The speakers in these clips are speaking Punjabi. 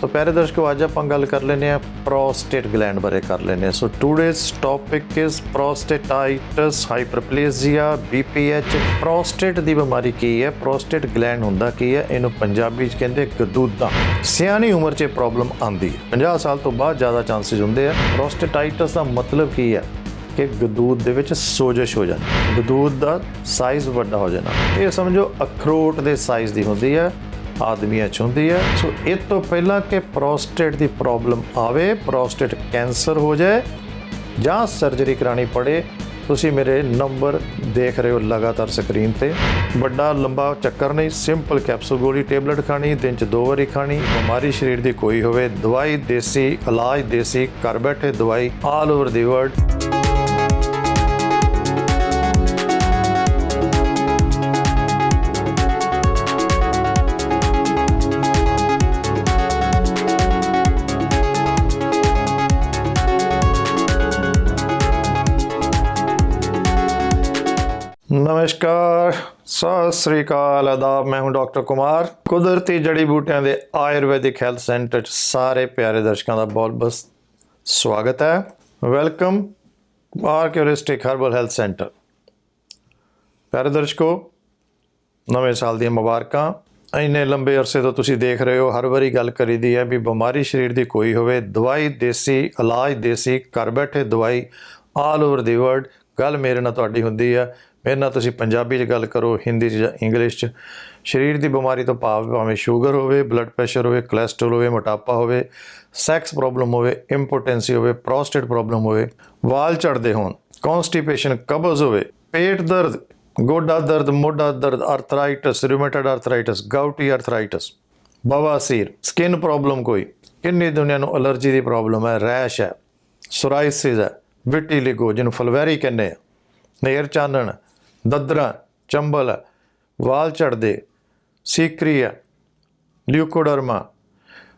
ਸੋ ਪਿਆਰੇ ਦਰਸ਼ਕੋ, ਅੱਜ ਆਪਾਂ ਗੱਲ ਕਰ ਲੈਨੇ ਆ ਪ੍ਰੋਸਟੇਟ ਗਲੈਂਡ ਬਾਰੇ ਕਰ ਲੈਨੇ ਆ so today's topic is prostatitis hyperplasia BPH prostate ਦੀ ਬਿਮਾਰੀ ਕੀ ਹੈ? ਪ੍ਰੋਸਟੇਟ ਗਲੈਂਡ ਹੁੰਦਾ ਕੀ ਹੈ? ਇਹਨੂੰ ਪੰਜਾਬੀ 'ਚ ਕਹਿੰਦੇ ਗਦੂਦਾਂ। ਸਿਆਣੀ ਉਮਰ 'ਚ ਪ੍ਰੋਬਲਮ ਆਂਦੀ ਹੈ। 50 ਸਾਲ ਤੋਂ ਬਾਅਦ ਜ਼ਿਆਦਾ ਚਾਂਸਸ ਹੁੰਦੇ ਆ। ਪ੍ਰੋਸਟੇਟਾਈਟਸ ਦਾ ਮਤਲਬ ਕੀ ਹੈ? ਕਿ ਗਦੂਦ ਦੇ ਵਿੱਚ ਸੋਜਸ਼ ਹੋ ਜਾਣੀ ਗਦੂਦ ਦਾ ਸਾਈਜ਼ ਵੱਡਾ ਹੋ ਜਾਣਾ। ਇਹ ਸਮਝੋ ਅਖਰੋਟ ਦੇ ਸਾਈਜ਼ ਦੀ ਹੁੰਦੀ ਹੈ। ਆਦਮੀਆਂ ਚ ਹੁੰਦੀ ਹੈ। ਸੋ ਇਹ ਤੋਂ ਪਹਿਲਾਂ ਕਿ ਪ੍ਰੋਸਟੇਟ ਦੀ ਪ੍ਰੋਬਲਮ ਆਵੇ ਪ੍ਰੋਸਟੇਟ ਕੈਂਸਰ ਹੋ ਜਾਏ ਜਾਂ ਸਰਜਰੀ ਕਰਾਣੀ ਪੜੇ, ਤੁਸੀਂ ਮੇਰੇ ਨੰਬਰ ਦੇਖ ਰਹੇ ਹੋ ਲਗਾਤਾਰ ਸਕਰੀਨ ਤੇ। ਵੱਡਾ, ਲੰਬਾ ਚੱਕਰ ਨਹੀਂ ਸਿੰਪਲ ਕੈਪਸੂਲ ਗੋਲੀ ਟੇਬਲੇਟ ਖਾਣੀ, ਦਿਨ ਚ ਦੋ ਵਾਰੀ ਖਾਣੀ, ਬਿਮਾਰੀ ਸਰੀਰ ਦੀ ਕੋਈ ਹੋਵੇ, ਦਵਾਈ ਦੇਸੀ, ਇਲਾਜ ਦੇਸੀ, ਘਰ ਬੈਠੇ ਦਵਾਈ ਆਲ ਓਵਰ ਦੀ ਵਰਲਡ ਨਮਸਕਾਰ, ਸਤਿ ਸ੍ਰੀ ਅਕਾਲ, ਆਦਾਬ, ਮੈਂ ਹੂੰ ਡਾਕਟਰ ਕੁਮਾਰ। ਕੁਦਰਤੀ ਜੜੀ ਬੂਟਿਆਂ ਦੇ ਆਯੁਰਵੈਦਿਕ ਹੈਲਥ ਸੈਂਟਰ 'ਚ ਸਾਰੇ ਪਿਆਰੇ ਦਰਸ਼ਕਾਂ ਦਾ ਬਹੁਤ-ਬਹੁਤ ਸਵਾਗਤ ਹੈ। ਵੈਲਕਮ ਆਰਕਿਓਰਿਸਟਿਕ ਹਰਬਲ ਹੈਲਥ ਸੈਂਟਰ। ਪਿਆਰੇ ਦਰਸ਼ਕੋ, ਨਵੇਂ ਸਾਲ ਦੀਆਂ ਮੁਬਾਰਕਾਂ। ਇੰਨੇ ਲੰਬੇ ਅਰਸੇ ਤੋਂ ਤੁਸੀਂ ਦੇਖ ਰਹੇ ਹੋ, ਹਰ ਵਾਰੀ ਗੱਲ ਕਰੀਦੀ ਹੈ ਵੀ ਬਿਮਾਰੀ ਸਰੀਰ ਦੀ ਕੋਈ ਹੋਵੇ, ਦਵਾਈ ਦੇਸੀ, ਇਲਾਜ ਦੇਸੀ, ਘਰ ਬੈਠੇ ਦਵਾਈ ਆਲ ਓਵਰ ਦੀ ਵਰਲਡ ਗੱਲ ਮੇਰੇ ਨਾਲ ਤੁਹਾਡੀ ਹੁੰਦੀ ਹੈ ਮੇਰੇ ਨਾਲ ਤੁਸੀਂ ਪੰਜਾਬੀ 'ਚ ਗੱਲ ਕਰੋ, ਹਿੰਦੀ 'ਚ ਜਾਂ ਇੰਗਲਿਸ਼ 'ਚ, ਸਰੀਰ ਦੀ ਬਿਮਾਰੀ ਤੋਂ ਭਾਵ ਭਾਵੇਂ ਸ਼ੂਗਰ ਹੋਵੇ ਬਲੱਡ ਪ੍ਰੈਸ਼ਰ ਹੋਵੇ ਕੋਲੇਸਟ੍ਰੋਲ ਹੋਵੇ, ਮੋਟਾਪਾ ਹੋਵੇ ਸੈਕਸ ਪ੍ਰੋਬਲਮ ਹੋਵੇ ਇੰਪੋਟੈਂਸੀ ਹੋਵੇ ਪ੍ਰੋਸਟੇਟ ਪ੍ਰੋਬਲਮ ਹੋਵੇ, ਵਾਲ ਝੜਦੇ ਹੋਣ ਕਨਸਟੀਪੇਸ਼ਨ ਕਬਜ਼ ਹੋਵੇ, ਪੇਟ ਦਰਦ, ਗੋਡਾ ਦਰਦ, ਮੋਢਾ ਦਰਦ arthritis rheumatoid arthritis gouty arthritis ਬਵਾਸੀਰ skin problem ਕੋਈ, ਕਿੰਨੀ ਦੁਨੀਆ ਨੂੰ ਅਲਰਜੀ ਦੀ ਪ੍ਰੋਬਲਮ ਹੈ, ਰੈਸ਼ ਹੈ, ਸੋਰਾਇਸਿਸ ਹੈ ਵਿਟੀਲਿਗੋ ਜਿਹਨੂੰ ਫਲਵੈਰੀ ਕਹਿੰਦੇ ਆ, ਨੇਰ ਚਾਨਣ ਦਦਰਾ, ਚੰਬਲ, ਵਾਲ ਝੜਦੇ ਸੀਕਰੀਆ ਲਿਊਕੋਡਰਮਾ।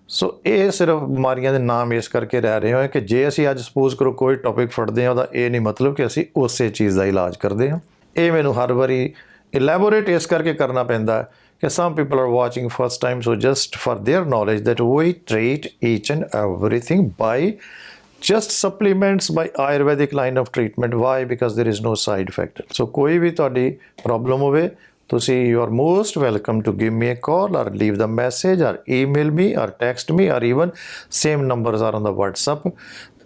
ਸੋ ਇਹ ਸਿਰਫ ਬਿਮਾਰੀਆਂ ਦੇ ਨਾਮ ਇਸ ਕਰਕੇ ਰਹਿ ਰਹੇ ਹਾਂ ਕਿ ਜੇ ਅਸੀਂ ਅੱਜ ਸਪੋਜ਼ ਕਰੋ ਕੋਈ ਟੌਪਿਕ ਫੜਦੇ ਹਾਂ, ਉਹਦਾ ਇਹ ਨਹੀਂ ਮਤਲਬ ਕਿ ਅਸੀਂ ਉਸੇ ਚੀਜ਼ ਦਾ ਇਲਾਜ ਕਰਦੇ ਹਾਂ। ਇਹ ਮੈਨੂੰ ਹਰ ਵਾਰੀ ਇਲੈਬੋਰੇਟ ਇਸ ਕਰਕੇ ਕਰਨਾ ਪੈਂਦਾ ਕਿ some people are watching first time so just for their knowledge that we treat each and everything by just supplements by Ayurvedic line of treatment why because there is no side effect so ਕੋਈ ਵੀ ਤੁਹਾਡੀ ਪ੍ਰੋਬਲਮ ਹੋਵੇ ਤੁਸੀਂ you are most welcome to give me a call or leave the message or email me or text me or even same numbers are on the WhatsApp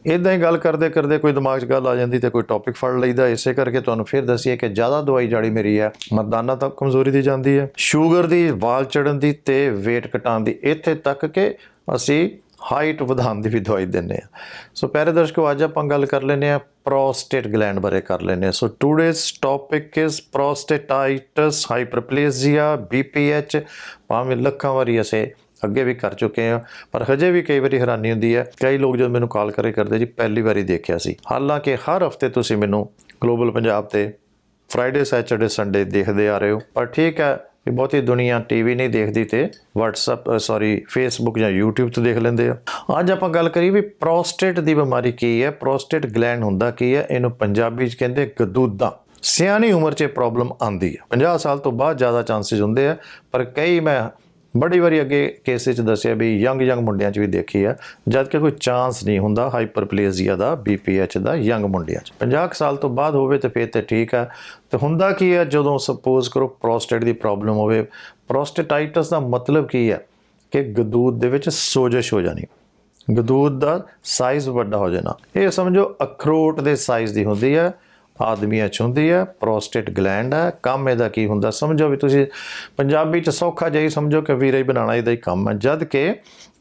ਇਦਾਂ ਹੀ ਗੱਲ ਕਰਦੇ ਕਰਦੇ ਕੋਈ ਦਿਮਾਗ 'ਚ ਗੱਲ ਆ ਜਾਂਦੀ ਤੇ ਕੋਈ ਟੌਪਿਕ ਫੜ ਲਈਦਾ ਇਸੇ ਕਰਕੇ ਤੁਹਾਨੂੰ ਫਿਰ ਦਸੀਏ ਕਿ ਜ਼ਿਆਦਾ ਦਵਾਈ ਜਾੜੀ ਮੇਰੀ ਹੈ ਮਰਦਾਨਾ ਤਾਂ ਕਮਜ਼ੋਰੀ ਦੀ ਜਾਂਦੀ ਹੈ ਸ਼ੂਗਰ ਦੀ ਵਾਲ ਚੜਨ ਦੀ ਤੇ weight ਘਟਾਉਣ ਦੀ ਇੱਥੇ ਤੱਕ ਕਿ ਅਸੀਂ ਹਾਈਟ ਵਧਾਉਣ ਦੀ ਵੀ ਦਵਾਈ ਦਿੰਨੇ ਆ ਸੋ ਪਿਆਰੇ ਦਰਸ਼ਕੋ, ਅੱਜ ਆਪਾਂ ਗੱਲ ਕਰ ਲੈਨੇ ਆ ਪ੍ਰੋਸਟੇਟ ਗਲੈਂਡ ਬਾਰੇ ਕਰ ਲੈਨੇ ਆ so today's topic is prostatitis hyperplasia BPH ਭਾਵੇਂ ਲੱਖਾਂ ਵਾਰੀ ਅਸੀਂ ਅੱਗੇ ਵੀ ਕਰ ਚੁੱਕੇ ਆ ਪਰ ਹਜੇ ਵੀ ਕਈ ਵਾਰੀ ਹੈਰਾਨੀ ਹੁੰਦੀ ਹੈ। ਕਈ ਲੋਕ ਜਦੋਂ ਮੈਨੂੰ ਕਾਲ ਕਰੇ ਕਰਦੇ, ਜੀ, ਪਹਿਲੀ ਵਾਰੀ ਦੇਖਿਆ ਸੀ। ਹਾਲਾਂਕਿ ਹਰ ਹਫ਼ਤੇ ਤੁਸੀਂ ਮੈਨੂੰ ਗਲੋਬਲ ਪੰਜਾਬ ਤੇ ਫਰਾਈਡੇ ਸੈਚਰਡੇ ਸੰਡੇ ਦੇਖਦੇ ਆ ਰਹੇ ਹੋ, ਪਰ ਠੀਕ ਹੈ ਕਿ ਬਹੁਤੀ ਦੁਨੀਆ ਟੀਵੀ ਨਹੀਂ ਦੇਖਦੀ ਤੇ WhatsApp ਸੌਰੀ Facebook ਜਾਂ YouTube ਤੇ ਦੇਖ ਲੈਂਦੇ ਆ। ਅੱਜ ਆਪਾਂ ਗੱਲ ਕਰੀ ਵੀ ਪ੍ਰੋਸਟੇਟ ਦੀ ਬਿਮਾਰੀ ਕੀ ਹੈ? ਪ੍ਰੋਸਟੇਟ ਗਲੈਂਡ ਹੁੰਦਾ ਕੀ ਹੈ? ਇਹਨੂੰ ਪੰਜਾਬੀ 'ਚ ਕਹਿੰਦੇ ਗਦੂਦਾਂ। ਸਿਆਣੀ ਉਮਰ 'ਚ ਪ੍ਰੋਬਲਮ ਆਂਦੀ ਹੈ। 50 ਸਾਲ ਤੋਂ ਬਾਅਦ ਜ਼ਿਆਦਾ ਚਾਂਸਸ ਹੁੰਦੇ ਆ, ਪਰ ਕਈ ਮੈਂ ਬੜੀ ਵਾਰੀ ਅੱਗੇ ਕੇਸਿਸ ਚ ਦੱਸਿਆ ਵੀ ਯੰਗ ਯੰਗ ਮੁੰਡਿਆਂ 'ਚ ਵੀ ਦੇਖੀ ਆ, ਜਦ ਕਿ ਕੋਈ ਚਾਂਸ ਨਹੀਂ ਹੁੰਦਾ ਹਾਈਪਰਪਲੇਜ਼ੀਆ ਦਾ ਬੀਪੀਐਚ ਦਾ ਯੰਗ ਮੁੰਡਿਆਂ 'ਚ। 50 ਕੁ ਸਾਲ ਤੋਂ ਬਾਅਦ ਹੋਵੇ ਤੇ ਫਿਰ ਤੇ ਠੀਕ ਆ। ਤੇ ਹੁੰਦਾ ਕੀ ਹੈ ਜਦੋਂ ਸਪੋਜ਼ ਕਰੋ ਪ੍ਰੋਸਟੇਟ ਦੀ ਪ੍ਰੋਬਲਮ ਹੋਵੇ ਪ੍ਰੋਸਟੇਟਾਈਟਸ ਦਾ ਮਤਲਬ ਕੀ ਹੈ ਕਿ ਗਦੂਦ ਦੇ ਵਿੱਚ ਸੋਜਸ਼ ਹੋ ਜਾਣੀ। ਗਦੂਦ ਦਾ ਸਾਈਜ਼ ਵੱਡਾ ਹੋ ਜਾਣਾ। ਇਹ ਸਮਝੋ ਅਖਰੋਟ ਦੇ ਸਾਈਜ਼ ਦੀ ਹੁੰਦੀ ਹੈ ਆਦਮੀਆਂ ਚ ਹੁੰਦੀ ਹੈ ਪ੍ਰੋਸਟੇਟ ਗਲੈਂਡ ਹੈ ਕੰਮ ਇਹਦਾ ਕੀ ਹੁੰਦਾ? ਸਮਝੋ ਵੀ ਤੁਸੀਂ ਪੰਜਾਬੀ ਚ ਸੌਖਾ ਜਿਹਾ ਹੀ ਸਮਝੋ ਕਿ ਵੀਰੇਜ ਬਣਾਉਣਾ ਇਹਦਾ ਹੀ ਕੰਮ ਹੈ ਜਦ ਕਿ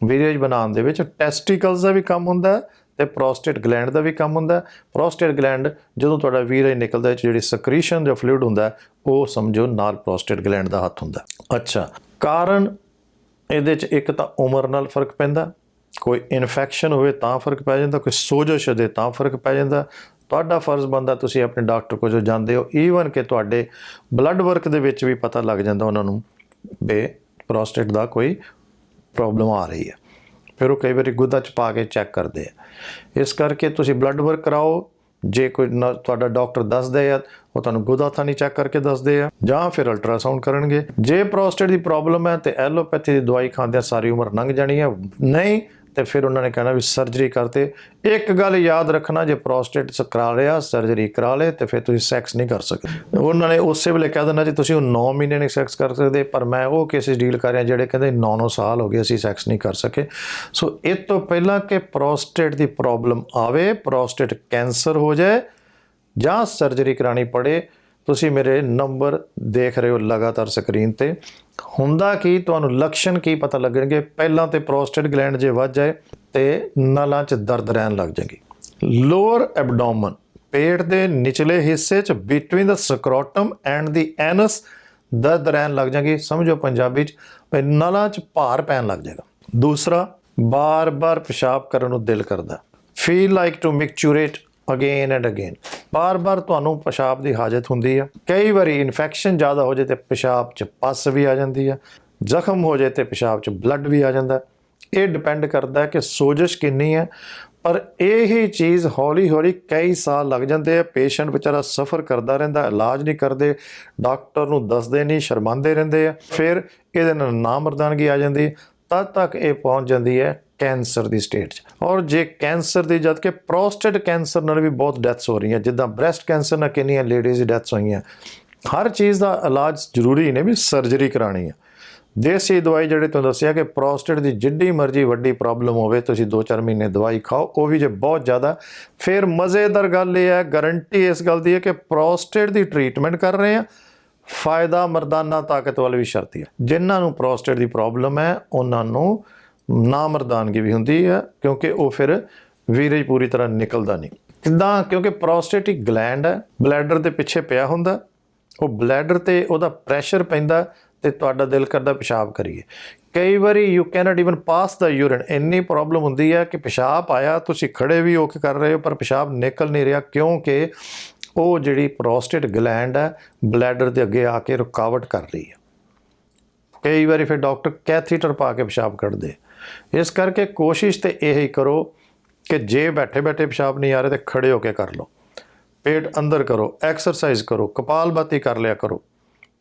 ਵੀਰੇਜ ਬਣਾਉਣ ਦੇ ਵਿੱਚ ਟੈਸਟੀਕਲਸ ਦਾ ਵੀ ਕੰਮ ਹੁੰਦਾ ਹੈ ਤੇ ਪ੍ਰੋਸਟੇਟ ਗਲੈਂਡ ਦਾ ਵੀ ਕੰਮ ਹੁੰਦਾ। ਪ੍ਰੋਸਟੇਟ ਗਲੈਂਡ ਜਦੋਂ ਤੁਹਾਡਾ ਵੀਰੇਜ ਨਿਕਲਦਾ ਹੈ, ਜਿਹੜੀ ਸਕ੍ਰੀਸ਼ਨ ਜਾਂ ਫਲੂਇਡ ਹੁੰਦਾ, ਉਹ ਸਮਝੋ ਨਾਲ ਪ੍ਰੋਸਟੇਟ ਗਲੈਂਡ ਦਾ ਹੱਥ ਹੁੰਦਾ। ਅੱਛਾ, ਕਾਰਨ ਇਹਦੇ ਚ ਇੱਕ ਤਾਂ ਉਮਰ ਨਾਲ ਫ਼ਰਕ ਪੈਂਦਾ। ਕੋਈ ਇਨਫੈਕਸ਼ਨ ਹੋਵੇ ਤਾਂ ਫ਼ਰਕ ਪੈ ਜਾਂਦਾ, ਕੋਈ ਸੋਜਸ਼ ਹੋਵੇ ਤਾਂ ਫ਼ਰਕ ਪੈ ਜਾਂਦਾ। ਤੁਹਾਡਾ ਫਰਜ਼ ਬੰਦਾ ਤੁਸੀਂ ਆਪਣੇ ਡਾਕਟਰ ਕੋਲ ਜੋ ਜਾਂਦੇ ਹੋ ਈਵਨ ਕਿ ਤੁਹਾਡੇ ਬਲੱਡ ਵਰਕ ਦੇ ਵਿੱਚ ਵੀ ਪਤਾ ਲੱਗ ਜਾਂਦਾ ਉਹਨਾਂ ਨੂੰ ਬੇ ਪ੍ਰੋਸਟੇਟ ਦਾ ਕੋਈ ਪ੍ਰੋਬਲਮ ਆ ਰਹੀ ਹੈ। ਫਿਰ ਉਹ ਕਈ ਵਾਰੀ ਗੁੱਦਾ ਚ ਪਾ ਕੇ ਚੈੱਕ ਕਰਦੇ ਆ। ਇਸ ਕਰਕੇ ਤੁਸੀਂ ਬਲੱਡ ਵਰਕ ਕਰਾਓ, ਜੇ ਕੋਈ ਨ- ਤੁਹਾਡਾ ਡਾਕਟਰ ਦੱਸਦੇ ਆ, ਉਹ ਤੁਹਾਨੂੰ ਗੁਦਾ ਥਾਨੀ ਚੈੱਕ ਕਰਕੇ ਦੱਸਦੇ ਆ, ਜਾਂ ਫਿਰ ਅਲਟਰਾਸਾਊਂਡ ਕਰਨਗੇ। ਜੇ ਪ੍ਰੋਸਟੇਟ ਦੀ ਪ੍ਰੋਬਲਮ ਹੈ ਤੇ ਐਲੋਪੈਥੀ ਦੀ ਦਵਾਈ ਖਾਂਦਿਆਂ ਸਾਰੀ ਉਮਰ ਲੰਘ ਜਾਣੀ ਹੈ, ਨਹੀਂ ਤੇ ਫਿਰ ਉਹਨਾਂ ਨੇ ਕਹਿਣਾ ਵੀ ਸਰਜਰੀ ਕਰਤੇ ਇੱਕ ਗੱਲ ਯਾਦ ਰੱਖਣਾ, ਜੇ ਪ੍ਰੋਸਟੇਟ ਕਰਾ ਲਿਆ ਸਰਜਰੀ ਕਰਾ ਲੇ ਤੇ ਫਿਰ ਤੁਸੀਂ ਸੈਕਸ ਨਹੀਂ ਕਰ ਸਕਦੇ। ਉਹਨਾਂ ਨੇ ਉਸੇ ਵੇਲੇ ਕਹਿ ਦੇਣਾ ਜੀ, ਤੁਸੀਂ ਉਹ 9 ਮਹੀਨੇ ਨਹੀਂ ਸੈਕਸ ਕਰ ਸਕਦੇ, ਪਰ ਮੈਂ ਉਹ ਕੇਸਿਸ ਡੀਲ ਕਰ ਰਿਹਾ ਜਿਹੜੇ ਕਹਿੰਦੇ 9-9 ਸਾਲ ਹੋ ਗਏ ਅਸੀਂ ਸੈਕਸ ਨਹੀਂ ਕਰ ਸਕੇ। ਸੋ ਇਹ ਤੋਂ ਪਹਿਲਾਂ ਕਿ ਪ੍ਰੋਸਟੇਟ ਦੀ ਪ੍ਰੋਬਲਮ ਆਵੇ ਪ੍ਰੋਸਟੇਟ ਕੈਂਸਰ ਹੋ ਜਾਏ ਜਾਂ ਸਰਜਰੀ ਕਰਾਣੀ ਪੜੇ ਤੁਸੀਂ ਮੇਰੇ ਨੰਬਰ ਦੇਖ ਰਹੇ ਹੋ ਲਗਾਤਾਰ ਸਕਰੀਨ ਤੇ। ਹੁੰਦਾ ਕੀ, ਤੁਹਾਨੂੰ ਲੱਛਣ ਕੀ ਪਤਾ ਲੱਗਣਗੇ? ਪਹਿਲਾਂ ਤੇ ਪ੍ਰੋਸਟੇਟ ਗਲੈਂਡ ਜੇ ਵੱਧ ਜਾਏ ਤੇ ਨਲਾਂ 'ਚ ਦਰਦ ਰਹਿਣ ਲੱਗ ਜਾਏਗੀ। ਲੋਅਰ ਐਬਡੋਮਨ ਪੇਟ ਦੇ ਨਿਚਲੇ ਹਿੱਸੇ 'ਚ between the scrotum and the anus ਦਰਦ ਰਹਿਣ ਲੱਗ ਜਾਏਗੀ। ਸਮਝੋ ਪੰਜਾਬੀ 'ਚ, ਵੀ ਨਲਾਂ 'ਚ ਭਾਰ ਪੈਣ ਲੱਗ ਜਾਏਗਾ। ਦੂਸਰਾ, ਬਾਰ-ਬਾਰ ਪਿਸ਼ਾਬ ਕਰਨ ਨੂੰ ਦਿਲ ਕਰਦਾ। Feel like to micturate again and again ਬਾਰ-ਬਾਰ ਤੁਹਾਨੂੰ ਪਿਸ਼ਾਬ ਦੀ ਹਾਜਤ ਹੁੰਦੀ ਆ। ਕਈ ਵਾਰੀ ਇਨਫੈਕਸ਼ਨ ਜ਼ਿਆਦਾ ਹੋ ਜੇ ਤੇ ਪਿਸ਼ਾਬ 'ਚ ਪਸ ਵੀ ਆ ਜਾਂਦੀ ਆ। ਜ਼ਖਮ ਹੋ ਜੇ ਤੇ ਪਿਸ਼ਾਬ 'ਚ ਬਲੱਡ ਵੀ ਆ ਜਾਂਦਾ। ਇਹ ਡਿਪੈਂਡ ਕਰਦਾ ਹੈ ਕਿ ਸੋਜਸ਼ ਕਿੰਨੀ ਹੈ ਪਰ ਇਹ ਹੀ ਚੀਜ਼ ਹੌਲੀ-ਹੌਲੀ ਕਈ ਸਾਲ ਲੱਗ ਜਾਂਦੇ ਆ। ਪੇਸ਼ੈਂਟ ਵਿਚਾਰਾ ਸਫਰ ਕਰਦਾ ਰਹਿੰਦਾ, ਇਲਾਜ ਨਹੀਂ ਕਰਦੇ ਡਾਕਟਰ ਨੂੰ ਦੱਸਦੇ ਨਹੀਂ, ਸ਼ਰਮਾਉਂਦੇ ਰਹਿੰਦੇ ਆ। ਫਿਰ ਇਹਦੇ ਨਾਲ ਨਾਮਰਦਾਨਗੀ ਆ ਜਾਂਦੀ। ਤਦ ਤੱਕ ਇਹ ਪਹੁੰਚ ਜਾਂਦੀ ਹੈ ਕੈਂਸਰ ਦੀ ਸਟੇਟ 'ਚ। ਔਰ ਜੇ ਕੈਂਸਰ ਦੀ ਜਦ ਕਿ ਪ੍ਰੋਸਟੇਟ ਕੈਂਸਰ ਨਾਲ ਵੀ ਬਹੁਤ ਡੈਥਸ ਹੋ ਰਹੀਆਂ, ਜਿੱਦਾਂ ਬ੍ਰੈਸਟ ਕੈਂਸਰ ਨਾਲ ਕਿੰਨੀਆਂ ਲੇਡੀਜ਼ ਦੀ ਡੈਥਸ ਹੋਈਆਂ। ਹਰ ਚੀਜ਼ ਦਾ ਇਲਾਜ ਜ਼ਰੂਰੀ ਨੇ ਵੀ ਸਰਜਰੀ ਕਰਾਣੀ ਹੈ ਦੇਸੀ ਦਵਾਈ ਜਿਹੜੇ ਤੁਹਾਨੂੰ ਦੱਸਿਆ ਕਿ ਪ੍ਰੋਸਟੇਟ ਦੀ ਜਿੱਡੀ ਮਰਜ਼ੀ ਵੱਡੀ ਪ੍ਰੋਬਲਮ ਹੋਵੇ, ਤੁਸੀਂ 2-4 ਮਹੀਨੇ ਦਵਾਈ ਖਾਓ, ਉਹ ਵੀ ਜੇ ਬਹੁਤ ਜ਼ਿਆਦਾ, ਫਿਰ ਮਜ਼ੇਦਾਰ ਗੱਲ ਇਹ ਹੈ ਗਾਰੰਟੀ ਇਸ ਗੱਲ ਦੀ ਹੈ ਕਿ ਪ੍ਰੋਸਟੇਟ ਦੀ ਟ੍ਰੀਟਮੈਂਟ ਕਰ ਰਹੇ ਆ। ਫਾਇਦਾ ਮਰਦਾਨਾ ਤਾਕਤ ਵਾਲੀ ਵੀ ਸ਼ਰਤੀ ਹੈ ਜਿਨ੍ਹਾਂ ਨੂੰ ਪ੍ਰੋਸਟੇਟ ਦੀ ਪ੍ਰੋਬਲਮ ਹੈ, ਉਹਨਾਂ ਨੂੰ ਨਾ ਮਰਦਾਨਗੀ ਵੀ ਹੁੰਦੀ ਹੈ, ਕਿਉਂਕਿ ਉਹ ਫਿਰ ਵੀਰਜ ਪੂਰੀ ਤਰ੍ਹਾਂ ਨਿਕਲਦਾ ਨਹੀਂ। ਕਿੱਦਾਂ? ਕਿਉਂਕਿ ਪ੍ਰੋਸਟੇਟਿਕ ਗਲੈਂਡ ਹੈ ਬਲੈਡਰ ਦੇ ਪਿੱਛੇ ਪਿਆ ਹੁੰਦਾ, ਉਹ ਬਲੈਡਰ ਤੇ ਉਹਦਾ ਪ੍ਰੈਸ਼ਰ ਪੈਂਦਾ ਤੇ ਤੁਹਾਡਾ ਦਿਲ ਕਰਦਾ ਪਿਸ਼ਾਬ ਕਰੀਏ। ਕਈ ਵਾਰੀ you can't even pass the urine ਇੰਨੀ ਪ੍ਰੋਬਲਮ ਹੁੰਦੀ ਹੈ ਕਿ ਪਿਸ਼ਾਬ ਆਇਆ, ਤੁਸੀਂ ਖੜੇ ਵੀ ਹੋ ਕੇ ਕਰ ਰਹੇ ਹੋ, ਪਰ ਪਿਸ਼ਾਬ ਨਿਕਲ ਨਹੀਂ ਰਿਹਾ, ਕਿਉਂਕਿ ਉਹ ਜਿਹੜੀ ਪ੍ਰੋਸਟੇਟ ਗਲੈਂਡ ਹੈ ਬਲੈਡਰ ਦੇ ਅੱਗੇ ਆ ਕੇ ਰੁਕਾਵਟ ਕਰ ਰਹੀ ਹੈ। ਕਈ ਵਾਰੀ ਫਿਰ ਡਾਕਟਰ ਕੈਥੀਟਰ ਪਾ ਕੇ ਪਿਸ਼ਾਬ ਕੱਢਦੇ। ਇਸ ਕਰਕੇ ਕੋਸ਼ਿਸ਼ ਤੇ ਇਹ ਹੀ ਕਰੋ ਕਿ ਜੇ ਬੈਠੇ ਬੈਠੇ ਪਿਸ਼ਾਬ ਨਹੀਂ ਆ ਰਿਹਾ ਤੇ ਖੜੇ ਹੋ ਕੇ ਕਰ ਲਓ। ਪੇਟ ਅੰਦਰ ਕਰੋ ਐਕਸਰਸਾਈਜ਼ ਕਰੋ ਕਪਾਲਭਾਤੀ ਕਰ ਲਿਆ ਕਰੋ।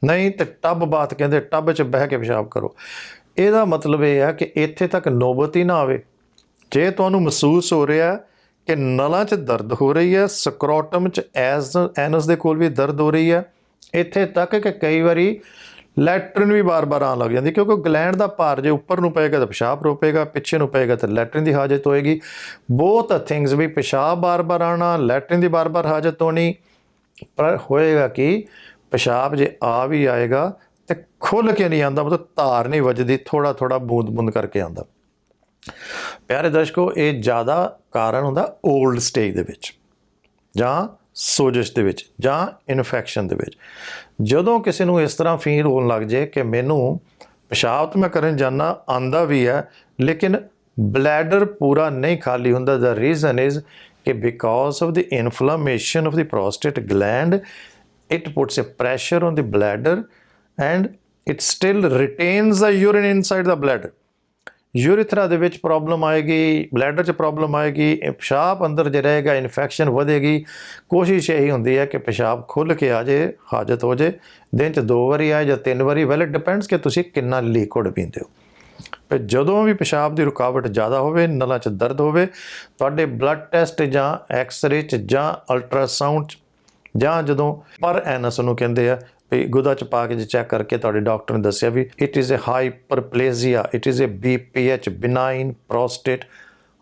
ਨਹੀਂ ਤੇ ਟੱਬ ਬਾਤ ਕਹਿੰਦੇ, ਟੱਬ 'ਚ ਬਹਿ ਕੇ ਪਿਸ਼ਾਬ ਕਰੋ। ਇਹਦਾ ਮਤਲਬ ਇਹ ਹੈ ਕਿ ਇੱਥੇ ਤੱਕ ਨੌਬਤ ਹੀ ਨਾ ਆਵੇ। ਜੇ ਤੁਹਾਨੂੰ ਮਹਿਸੂਸ ਹੋ ਰਿਹਾ ਕਿ ਨਲਾਂ 'ਚ ਦਰਦ ਹੋ ਰਹੀ ਹੈ, ਸਕਰੋਟਮ 'ਚ ਐਸ, ਐਨਸ ਦੇ ਕੋਲ ਵੀ ਦਰਦ ਹੋ ਰਹੀ ਹੈ, ਇੱਥੇ ਤੱਕ ਕਿ ਕਈ ਵਾਰੀ ਲੈਟਰਨ ਵੀ ਬਾਰ-ਬਾਰ ਆਉਣ ਲੱਗ ਜਾਂਦੀ, ਕਿਉਂਕਿ ਗਲੈਂਡ ਦਾ ਭਾਰ ਜੇ ਉੱਪਰ ਨੂੰ ਪਏਗਾ ਤਾਂ ਪਿਸ਼ਾਬ ਰੋਪੇਗਾ, ਪਿੱਛੇ ਨੂੰ ਪਏਗਾ ਤਾਂ ਲੈਟਰਨ ਦੀ ਹਾਜਤ ਹੋਏਗੀ। ਬੋਥ ਥਿੰਗਸ ਵੀ ਪਿਸ਼ਾਬ ਬਾਰ-ਬਾਰ ਆਣਾ ਲੈਟਰਨ ਦੀ ਬਾਰ-ਬਾਰ ਹਾਜਤ ਹੋਣੀ, ਪਰ ਹੋਏਗਾ ਕਿ, ਪਿਸ਼ਾਬ ਜੇ ਆ ਵੀ ਆਏਗਾ ਤੇ ਖੁੱਲ ਕੇ ਨਹੀਂ ਆਂਦਾ ਮਤਲਬ ਧਾਰ ਨਹੀਂ ਵੱਜਦੀ ਥੋੜਾ ਥੋੜਾ ਬੂੰਦ-ਬੂੰਦ ਕਰਕੇ ਆਂਦਾ ਪਿਆਰੇ ਦਰਸ਼ਕੋ, ਇਹ ਜ਼ਿਆਦਾ ਕਾਰਨ ਹੁੰਦਾ 올ਡ ਸਟੇਜ ਦੇ ਵਿੱਚ, ਜਾਂ ਸੋਜਸ਼ ਦੇ ਵਿੱਚ, ਜਾਂ ਇਨਫੈਕਸ਼ਨ ਦੇ ਵਿੱਚ। ਜਦੋਂ ਕਿਸੇ ਨੂੰ ਇਸ ਤਰ੍ਹਾਂ ਫੀਲ ਹੋਣ ਲੱਗ ਜੇ ਕਿ ਮੈਨੂੰ ਪਿਸ਼ਾਬ ਤਾਂ ਮੈਂ ਕਰਨ ਜਾਣਾ ਆਂਦਾ ਵੀ ਹੈ, ਲੇਕਿਨ ਬਲੈਡਰ ਪੂਰਾ ਨਹੀਂ ਖਾਲੀ ਹੁੰਦਾ। ਦਾ ਰੀਜ਼ਨ ਇਜ਼ ਕਿ because of the inflammation of the prostate gland it puts a pressure on the bladder and it still retains the urine inside the bladder urethra ਦੇ ਵਿੱਚ ਪ੍ਰੋਬਲਮ ਆਏਗੀ ਬਲੈਡਰ 'ਚ ਪ੍ਰੋਬਲਮ ਆਏਗੀ ਪਿਸ਼ਾਬ ਅੰਦਰ ਜੇ ਰਹੇਗਾ ਇਨਫੈਕਸ਼ਨ ਵਧੇਗੀ, ਕੋਸ਼ਿਸ਼ ਇਹੀ ਹੁੰਦੀ ਹੈ ਕਿ ਪਿਸ਼ਾਬ ਖੁੱਲ ਕੇ ਆ ਜੇ, ਹਾਜਤ ਹੋ ਜੇ, ਦਿਨ 'ਚ ਦੋ ਵਾਰੀ ਆਏ ਜਾਂ ਤਿੰਨ ਵਾਰੀ ਵੈਲ ਇਟ ਡਿਪੈਂਡਸ ਕਿ ਤੁਸੀਂ ਕਿੰਨਾ ਲਿਕੁਇਡ ਪੀਂਦੇ ਹੋ। ਤੇ ਜਦੋਂ ਵੀ ਪਿਸ਼ਾਬ ਦੀ ਰੁਕਾਵਟ ਜ਼ਿਆਦਾ ਹੋਵੇ, ਨਲਾਂ 'ਚ ਦਰਦ ਹੋਵੇ, ਤੁਹਾਡੇ ਬਲੱਡ ਟੈਸਟ ਜਾਂ ਐਕਸ-ਰੇ 'ਚ ਜਾਂ ਅਲਟਰਾਸਾਊਂਡ 'ਚ ਜਾਂ ਜਦੋਂ ਪਰ ਐਨਸ ਨੂੰ ਕਹਿੰਦੇ ਆ ਵੀ ਗੁਦਾ ਚ ਪਾ ਕੇ ਜੇ ਚੈੱਕ ਕਰਕੇ ਤੁਹਾਡੇ ਡਾਕਟਰ ਨੇ ਦੱਸਿਆ ਵੀ it is a hyperplasia it is a BPH benign prostate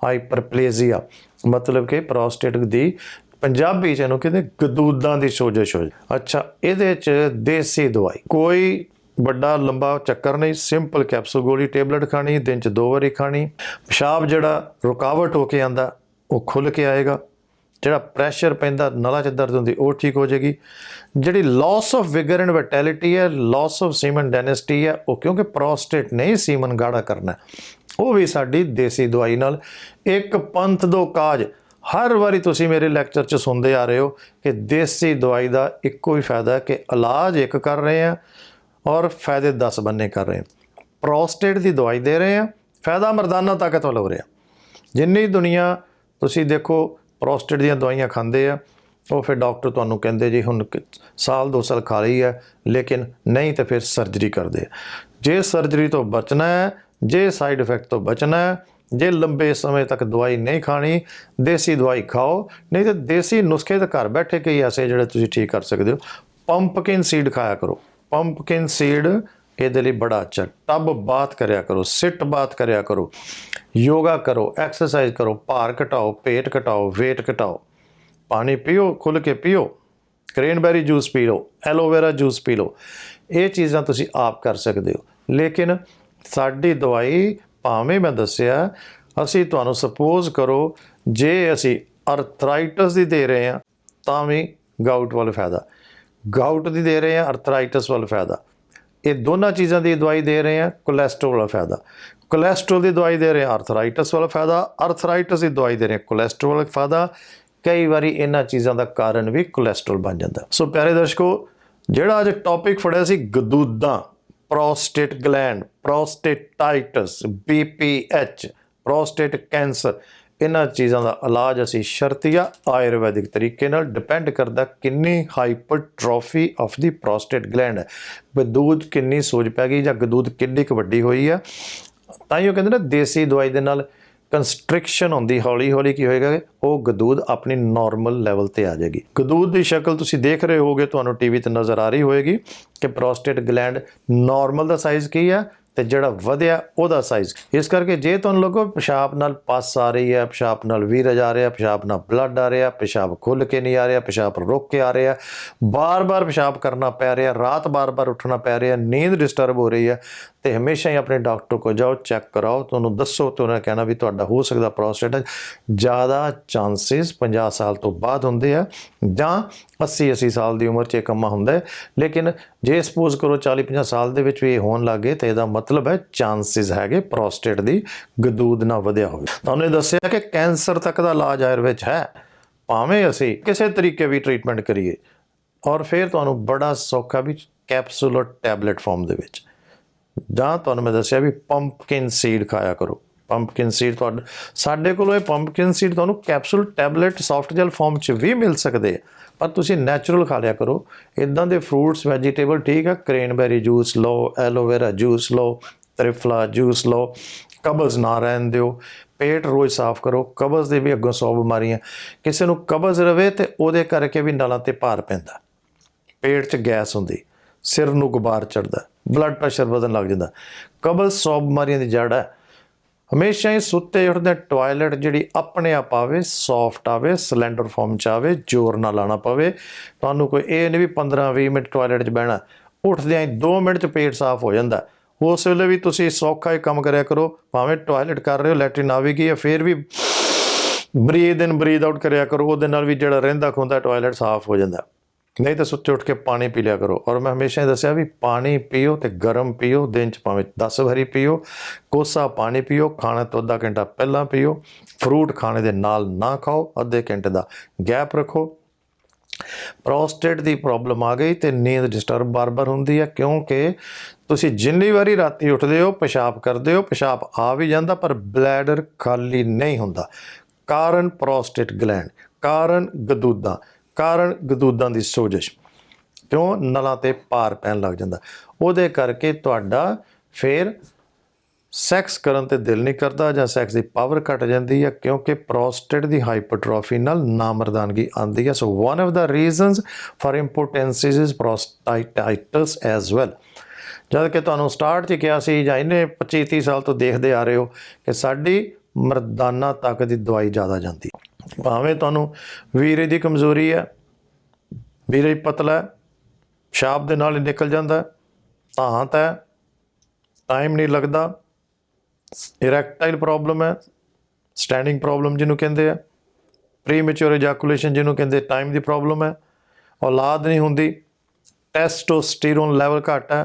hyperplasia ਮਤਲਬ ਕਿ ਪ੍ਰੋਸਟੇਟ ਦੀ ਪੰਜਾਬੀ ਚ ਇਹਨੂੰ ਕਹਿੰਦੇ ਗਦੂਦਾਂ ਦੀ ਸੋਜਸ਼ ਹੋ ਅੱਛਾ, ਇਹਦੇ ਚ ਦੇਸੀ ਦਵਾਈ, ਕੋਈ ਵੱਡਾ ਲੰਬਾ ਚੱਕਰ ਨਹੀਂ ਸਿੰਪਲ ਕੈਪਸੂਲ ਗੋਲੀ ਟੇਬਲੇਟ ਖਾਣੀ, ਦਿਨ ਚ ਦੋ ਵਾਰੀ ਖਾਣੀ, ਪਿਸ਼ਾਬ ਜਿਹੜਾ ਰੁਕਾਵਟ ਹੋ ਕੇ ਆਂਦਾ, ਉਹ ਖੁੱਲ ਕੇ ਆਏਗਾ। ਜਿਹੜਾ ਪ੍ਰੈਸ਼ਰ ਪੈਂਦਾ, ਨਲਾ 'ਚ ਦਰਦ ਹੁੰਦੀ, ਉਹ ਠੀਕ ਹੋ ਜਾਏਗੀ। ਜਿਹੜੀ loss of vigour and vitality ਹੈ ਲਾਸ ਆਫ ਸੀਮਨ ਡੈਨਿਸਟੀ ਹੈ, ਉਹ ਕਿਉਂਕਿ ਪ੍ਰੋਸਟੇਟ ਨਹੀਂ ਸੀਮਨ ਗਾੜਾ ਕਰਨਾ ਉਹ ਵੀ ਸਾਡੀ ਦੇਸੀ ਦਵਾਈ ਨਾਲ। ਇੱਕ ਪੰਥ ਦੋ ਕਾਜ। ਹਰ ਵਾਰੀ ਤੁਸੀਂ ਮੇਰੇ ਲੈਕਚਰ 'ਚ ਸੁਣਦੇ ਆ ਰਹੇ ਹੋ ਕਿ ਦੇਸੀ ਦਵਾਈ ਦਾ ਇੱਕੋ ਹੀ ਫਾਇਦਾ ਹੈ ਕਿ ਇਲਾਜ ਇੱਕ ਕਰ ਰਹੇ ਆ ਔਰ ਫਾਇਦੇ 10 ਬੰਨੇ ਕਰ ਰਹੇ ਆ ਪ੍ਰੋਸਟੇਟ ਦੀ ਦਵਾਈ ਦੇ ਰਹੇ ਆ ਫਾਇਦਾ ਮਰਦਾਨਾ ਤਾਕਤ ਵਾਲਾ ਹੋ ਰਿਹਾ ਜਿੰਨੀ ਦੁਨੀਆ ਤੁਸੀਂ ਦੇਖੋ ਪ੍ਰੋਸਟੇਟ ਦੀਆਂ ਦਵਾਈਆਂ ਖਾਂਦੇ ਆ, ਉਹ ਫਿਰ ਡਾਕਟਰ ਤੁਹਾਨੂੰ ਕਹਿੰਦੇ ਜੀ ਹੁਣ ਸਾਲ ਦੋ ਸਾਲ ਖਾ ਲਈ ਹੈ, ਲੇਕਿਨ ਨਹੀਂ ਤਾਂ ਫਿਰ ਸਰਜਰੀ ਕਰਦੇ ਜੇ ਸਰਜਰੀ ਤੋਂ ਬਚਣਾ ਹੈ, ਜੇ ਸਾਈਡ ਇਫੈਕਟ ਤੋਂ ਬਚਣਾ ਹੈ, ਜੇ ਲੰਬੇ ਸਮੇਂ ਤੱਕ ਦਵਾਈ ਨਹੀਂ ਖਾਣੀ, ਦੇਸੀ ਦਵਾਈ ਖਾਓ, ਨਹੀਂ ਤਾਂ ਦੇਸੀ ਨੁਸਖੇ ਤਾਂ ਘਰ ਬੈਠੇ ਕਈ ਐਸੇ ਜਿਹੜੇ ਤੁਸੀਂ ਠੀਕ ਕਰ ਸਕਦੇ ਹੋ। ਪੰਪਕਿਨ ਸੀਡ ਖਾਇਆ ਕਰੋ। ਪੰਪਕਿਨ ਸੀਡ ਇਹਦੇ ਲਈ ਬੜਾ ਅੱਛਾ। ਟੱਬ ਬਾਤ ਕਰਿਆ ਕਰੋ, ਸਿੱਟ ਬਾਤ ਕਰਿਆ ਕਰੋ। ਯੋਗਾ ਕਰੋ, ਐਕਸਰਸਾਈਜ਼ ਕਰੋ, ਭਾਰ ਘਟਾਓ, ਪੇਟ ਘਟਾਓ, weight ਘਟਾਓ। ਪਾਣੀ ਪੀਓ, ਖੁੱਲ ਕੇ ਪੀਓ। ਕ੍ਰੇਨਬੈਰੀ ਜੂਸ ਪੀ ਲਓ, ਐਲੋਵੇਰਾ ਜੂਸ ਪੀ ਲਓ। ਇਹ ਚੀਜ਼ਾਂ ਤੁਸੀਂ ਆਪ ਕਰ ਸਕਦੇ ਹੋ। ਲੇਕਿਨ ਸਾਡੀ ਦਵਾਈ, ਭਾਵੇਂ ਮੈਂ ਦੱਸਿਆ, ਅਸੀਂ ਤੁਹਾਨੂੰ ਸਪੋਜ਼ ਕਰੋ, ਜੇ ਅਸੀਂ ਅਰਥਰਾਈਟਸ ਦੀ ਦੇ ਰਹੇ ਹਾਂ, ਤਾਂ ਵੀ ਗਾਊਟ ਵੱਲ ਫਾਇਦਾ। ਗਾਊਟ ਦੀ ਦੇ ਰਹੇ ਹਾਂ ਅਰਥਰਾਈਟਸ ਵੱਲ ਫਾਇਦਾ। ਇਹ ਦੋਨਾਂ ਚੀਜ਼ਾਂ ਦੀ ਦਵਾਈ ਦੇ ਰਹੇ ਹਾਂ ਕੋਲੇਸਟ੍ਰੋਲ ਵਾਲਾ ਫਾਇਦਾ। ਕੋਲੇਸਟ੍ਰੋਲ ਦੀ ਦਵਾਈ ਦੇ ਰਹੇ ਹਾਂ ਅਰਥਰਾਈਟਸ ਵਾਲਾ ਫਾਇਦਾ। ਅਰਥਰਾਈਟਸ ਦੀ ਦਵਾਈ ਦੇ ਰਹੇ ਹਾਂ ਕੋਲੇਸਟ੍ਰੋਲ ਵਾਲਾ ਫਾਇਦਾ। ਕਈ ਵਾਰੀ ਇਹਨਾਂ ਚੀਜ਼ਾਂ ਦਾ ਕਾਰਨ ਵੀ ਕੋਲੇਸਟ੍ਰੋਲ ਬਣ ਜਾਂਦਾ। ਸੋ ਪਿਆਰੇ ਦਰਸ਼ਕੋ, ਜਿਹੜਾ ਅੱਜ ਟੌਪਿਕ ਫੜਿਆ ਸੀ ਗਦੂਦਾਂ prostate gland prostatitis BPH prostate cancer ਇਹਨਾਂ ਚੀਜ਼ਾਂ ਦਾ ਇਲਾਜ ਅਸੀਂ ਸ਼ਰਤੀਆ ਆਯੁਰਵੈਦਿਕ ਤਰੀਕੇ ਨਾਲ ਡਿਪੈਂਡ ਕਰਦਾ ਕਿੰਨੀ hypertrophy of the prostate gland ਹੈ ਗਦੂਦ ਕਿੰਨੀ ਸੋਜ ਪੈ ਗਈ ਜਾਂ ਗਦੂਦ ਕਿੰਨੀ ਕੁ ਵੱਡੀ ਹੋਈ ਆ। ਤਾਂ ਹੀ ਉਹ ਕਹਿੰਦੇ ਨਾ ਦੇਸੀ ਦਵਾਈ ਦੇ ਨਾਲ ਕੰਸਟ੍ਰਿਕਸ਼ਨ ਹੁੰਦੀ ਹੌਲੀ ਹੌਲੀ ਕੀ ਹੋਏਗਾ ਕਿ ਉਹ ਗਦੂਦ ਆਪਣੀ ਨਾਰਮਲ ਲੈਵਲ ਤੇ ਆ ਜਾਏਗੀ। ਗਦੂਦ ਦੀ ਸ਼ਕਲ ਤੁਸੀਂ ਦੇਖ ਰਹੇ ਹੋਗੇ, ਤੁਹਾਨੂੰ ਟੀਵੀ ਤੇ ਨਜ਼ਰ ਆ ਰਹੀ ਹੋਏਗੀ ਕਿ ਪ੍ਰੋਸਟੇਟ ਗਲੈਂਡ ਨਾਰਮਲ ਦਾ ਸਾਈਜ਼ ਕੀ ਹੈ ਤੇ ਜਿਹੜਾ ਵਧਿਆ ਉਹਦਾ ਸਾਈਜ਼ ਇਸ ਕਰਕੇ ਜੇ ਤੁਹਾਨੂੰ ਲੱਗੋ ਪਿਸ਼ਾਬ ਨਾਲ ਪਸ ਆ ਰਹੀ ਹੈ, ਪਿਸ਼ਾਬ ਨਾਲ ਵੀਰਜ ਆ ਰਿਹਾ, ਪਿਸ਼ਾਬ ਨਾਲ ਬਲੱਡ ਆ ਰਿਹਾ, ਪਿਸ਼ਾਬ ਖੁੱਲ ਕੇ ਨਹੀਂ ਆ ਰਿਹਾ, ਪਿਸ਼ਾਬ ਰੁਕ ਕੇ ਆ ਰਿਹਾ। ਬਾਰ-ਬਾਰ ਪਿਸ਼ਾਬ ਕਰਨਾ ਪੈ ਰਿਹਾ, ਰਾਤ ਬਾਰ-ਬਾਰ ਉੱਠਣਾ ਪੈ ਰਿਹਾ, ਨੀਂਦ ਡਿਸਟਰਬ ਹੋ ਰਹੀ ਹੈ। ਤੇ ਹਮੇਸ਼ਾ ਹੀ ਆਪਣੇ ਡਾਕਟਰ ਕੋਲ ਜਾਓ, ਚੈੱਕ ਕਰਾਓ, ਤੁਹਾਨੂੰ ਦੱਸੋ ਤੇ ਉਹਨਾਂ ਕਹਿਣਾ ਵੀ ਤੁਹਾਡਾ ਹੋ ਸਕਦਾ ਪ੍ਰੋਸਟੇਟ ਜ਼ਿਆਦਾ ਚਾਂਸਸ 50 ਸਾਲ ਤੋਂ ਬਾਅਦ ਹੁੰਦੇ ਆ ਜਾਂ 80 80 ਸਾਲ ਦੀ ਉਮਰ 'ਚ ਇਹ ਕੰਮਾ ਹੁੰਦਾ ਹੈ। ਲੇਕਿਨ ਜੇ ਸਪੋਜ਼ ਕਰੋ 40 50 ਸਾਲ ਦੇ ਵਿੱਚ ਵੀ ਇਹ ਹੋਣ ਲੱਗੇ ਤਾਂ ਇਹਦਾ ਮਤਲਬ ਹੈ ਚਾਂਸਸ ਹੈਗੇ ਪ੍ਰੋਸਟੇਟ ਦੀ ਗਦੂਦ ਨਾ ਵਧਿਆ ਹੋਵੇ। ਤੁਹਾਨੂੰ ਇਹ ਦੱਸਿਆ ਕਿ ਕੈਂਸਰ ਤੱਕ ਦਾ ਇਲਾਜ ਆਯੁਰਵੇਦ ਹੈ। ਭਾਵੇਂ ਅਸੀਂ ਕਿਸੇ ਤਰੀਕੇ ਵੀ ਟ੍ਰੀਟਮੈਂਟ ਕਰੀਏ, ਔਰ ਫਿਰ ਤੁਹਾਨੂੰ ਬੜਾ ਸੌਖਾ ਵੀ ਕੈਪਸੂਲ ਔਰ ਟੈਬਲੇਟ ਫਾਰਮ ਦੇ ਵਿੱਚ ਜਾਂ ਤੁਹਾਨੂੰ ਮੈਂ ਦੱਸਿਆ ਵੀ ਪੰਪਕਿਨ ਸੀਡ ਖਾਇਆ ਕਰੋ। ਪੰਪਕਿਨ ਸੀਡ ਤੁਹਾਡੇ ਸਾਡੇ ਕੋਲ ਇਹ ਪੰਪਕਿਨ ਸੀਡ ਤੁਹਾਨੂੰ capsule tablet soft gel form 'ਚ ਵੀ ਮਿਲ ਸਕਦੇ ਆ। ਪਰ ਤੁਸੀਂ ਨੈਚੁਰਲ ਖਾ ਲਿਆ ਕਰੋ। ਇਦਾਂ ਦੇ ਫਰੂਟਸ ਵੈਜੀਟੇਬਲ ਠੀਕ ਆ ਕ੍ਰੇਨਬੈਰੀ ਜੂਸ ਲਓ ਐਲੋਵੇਰਾ ਜੂਸ ਲਓ ਤ੍ਰਿਫਲਾ ਜੂਸ ਲਓ, ਕਬਜ਼ ਨਾ ਰਹਿਣ ਦਿਓ। ਪੇਟ ਰੋਜ਼ ਸਾਫ਼ ਕਰੋ। ਕਬਜ਼ ਦੇ ਵੀ ਅੱਗੋਂ ਸੌ ਬਿਮਾਰੀਆਂ। ਕਿਸੇ ਨੂੰ ਕਬਜ਼ ਰਵੇ ਤੇ ਉਹਦੇ ਕਰਕੇ ਵੀ ਨਾਲਾਂ ਤੇ ਭਾਰ ਪੈਂਦਾ। ਪੇਟ 'ਚ ਗੈਸ ਹੁੰਦੀ। ਸਿਰ ਨੂੰ ਗੁਬਾਰ ਚੜਦਾ ਬਲੱਡ ਪ੍ਰੈਸ਼ਰ ਵਧਣ ਲੱਗ ਜਾਂਦਾ। ਕਬਲ ਸੌ ਬਿਮਾਰੀਆਂ ਦੀ ਜੜ ਹੈ। ਹਮੇਸ਼ਾ ਹੀ ਸੁੱਤੇ ਉੱਠਦੇ ਟਾਇਲਟ ਜਿਹੜੀ ਆਪਣੇ ਆਪ ਆਵੇ ਸੌਫਟ ਆਵੇ ਸਿਲੰਡਰ ਫਾਰਮ ਚ ਆਵੇ, ਜ਼ੋਰ ਨਾ ਲਾਣਾ ਪਵੇ। ਤੁਹਾਨੂੰ ਕੋਈ ਇਹ ਨਹੀਂ ਵੀ 15 20 ਮਿੰਟ ਟਾਇਲਟ 'ਚ ਬਹਿਣਾ। ਉੱਠਦਿਆਂ ਹੀ 2 ਮਿੰਟ 'ਚ ਪੇਟ ਸਾਫ਼ ਹੋ ਜਾਂਦਾ। ਉਸ ਵੇਲੇ ਵੀ ਤੁਸੀਂ ਸੌਖਾ ਹੀ ਕੰਮ ਕਰਿਆ ਕਰੋ। ਭਾਵੇਂ ਟਾਇਲਟ ਕਰ ਰਹੇ ਹੋ, ਲੈਟਰਿਨ ਆਵੇਗੀ ਵੀ ਗਈ ਹੈ, ਫਿਰ ਵੀ ਬਰੀਦ ਇਨ, ਬਰੀਦ ਆਊਟ ਕਰਿਆ ਕਰੋ। ਉਹਦੇ ਨਾਲ ਵੀ ਜਿਹੜਾ ਰਹਿੰਦਾ ਖੁੰਦਾ ਟਾਇਲਟ ਸਾਫ਼ ਹੋ ਜਾਂਦਾ। ਨਹੀਂ ਤਾਂ ਸੁੱਤੇ ਉੱਠ ਕੇ ਪਾਣੀ ਪੀ ਲਿਆ ਕਰੋ। ਔਰ ਮੈਂ ਹਮੇਸ਼ਾ ਹੀ ਦੱਸਿਆ ਵੀ ਪਾਣੀ ਪੀਓ ਤੇ ਗਰਮ ਪੀਓ, ਦਿਨ ਚ ਭਾਵੇਂ 10 ਵਾਰੀ ਪੀਓ, ਕੋਸਾ ਪਾਣੀ ਪੀਓ, ਖਾਣੇ ਤੋਂ ਅੱਧਾ ਘੰਟਾ ਪਹਿਲਾਂ ਪੀਓ, ਫਰੂਟ ਖਾਣੇ ਦੇ ਨਾਲ ਨਾ ਖਾਓ, ਅੱਧੇ ਘੰਟੇ ਦਾ ਗੈਪ ਰੱਖੋ। ਪ੍ਰੋਸਟੇਟ ਦੀ ਪ੍ਰੋਬਲਮ ਆ ਗਈ ਤੇ ਨੀਂਦ ਡਿਸਟਰਬ ਬਾਰ-ਬਾਰ ਹੁੰਦੀ ਹੈ ਕਿਉਂਕਿ ਤੁਸੀਂ ਜਿੰਨੀ ਵਾਰੀ ਰਾਤੀ ਉੱਠਦੇ ਹੋ, ਪਿਸ਼ਾਬ ਕਰਦੇ ਹੋ, ਪਿਸ਼ਾਬ ਆ ਵੀ ਜਾਂਦਾ ਪਰ ਬਲੈਡਰ ਖਾਲੀ ਨਹੀਂ ਹੁੰਦਾ। ਕਾਰਨ ਪ੍ਰੋਸਟੇਟ ਗਲੈਂਡ ਕਾਰਨ ਗਦੂਦਾਂ। ਕਾਰਨ ਗਦੂਦਾਂ ਦੀ ਸੋਜਸ਼। ਕਿਉਂ? ਨਲਾਂ ਤੇ ਭਾਰ ਪੈਣ ਲੱਗ ਜਾਂਦਾ। ਉਹਦੇ ਕਰਕੇ ਤੁਹਾਡਾ ਫੇਰ ਸੈਕਸ ਕਰਨ ਤੇ ਦਿਲ ਨਹੀਂ ਕਰਦਾ ਜਾਂ ਸੈਕਸ ਦੀ ਪਾਵਰ ਘਟ ਜਾਂਦੀ ਹੈ ਕਿਉਂਕਿ ਪ੍ਰੋਸਟੇਟ ਦੀ ਹਾਈਪਰਟ੍ਰੋਫੀ ਨਾਲ ਨਾਮਰਦਾਨਗੀ ਆਉਂਦੀ ਹੈ so one of the reasons for impotence is prostatitis as well ਜਦ ਕਿ ਤੁਹਾਨੂੰ ਸਟਾਰਟ 'ਚ ਕਿਹਾ ਸੀ ਜਾਂ ਇਹਨੇ 25 30 ਸਾਲ ਤੋਂ ਦੇਖਦੇ ਆ ਰਹੇ ਹੋ ਕਿ ਸਾਡੀ ਮਰਦਾਨਾ ਤੱਕ ਦੀ ਦਵਾਈ ਜ਼ਿਆਦਾ ਜਾਂਦੀ। ਭਾਵੇਂ ਤੁਹਾਨੂੰ ਵੀਰੇ ਦੀ ਕਮਜ਼ੋਰੀ ਹੈ ਵੀਰੇ ਪਤਲਾ ਹੈ, ਦੇ ਨਾਲ ਹੀ ਨਿਕਲ ਜਾਂਦਾ ਤਾਂਤ ਹੈ ਟਾਈਮ ਨਹੀਂ ਲੱਗਦਾ ਇਰੈਕਟਾਈਲ ਪ੍ਰੋਬਲਮ ਹੈ ਸਟੈਂਡਿੰਗ ਪ੍ਰੋਬਲਮ ਜਿਹਨੂੰ ਕਹਿੰਦੇ ਆ ਪ੍ਰੀਮੈਚੁਰ ਇਜੈਕੂਲੇਸ਼ਨ ਜਿਹਨੂੰ ਕਹਿੰਦੇ ਟਾਈਮ ਦੀ ਪ੍ਰੋਬਲਮ ਹੈ ਔਲਾਦ ਨਹੀਂ ਹੁੰਦੀ ਟੈਸਟੋਸਟੀਰੋਨ ਲੈਵਲ ਘੱਟ ਹੈ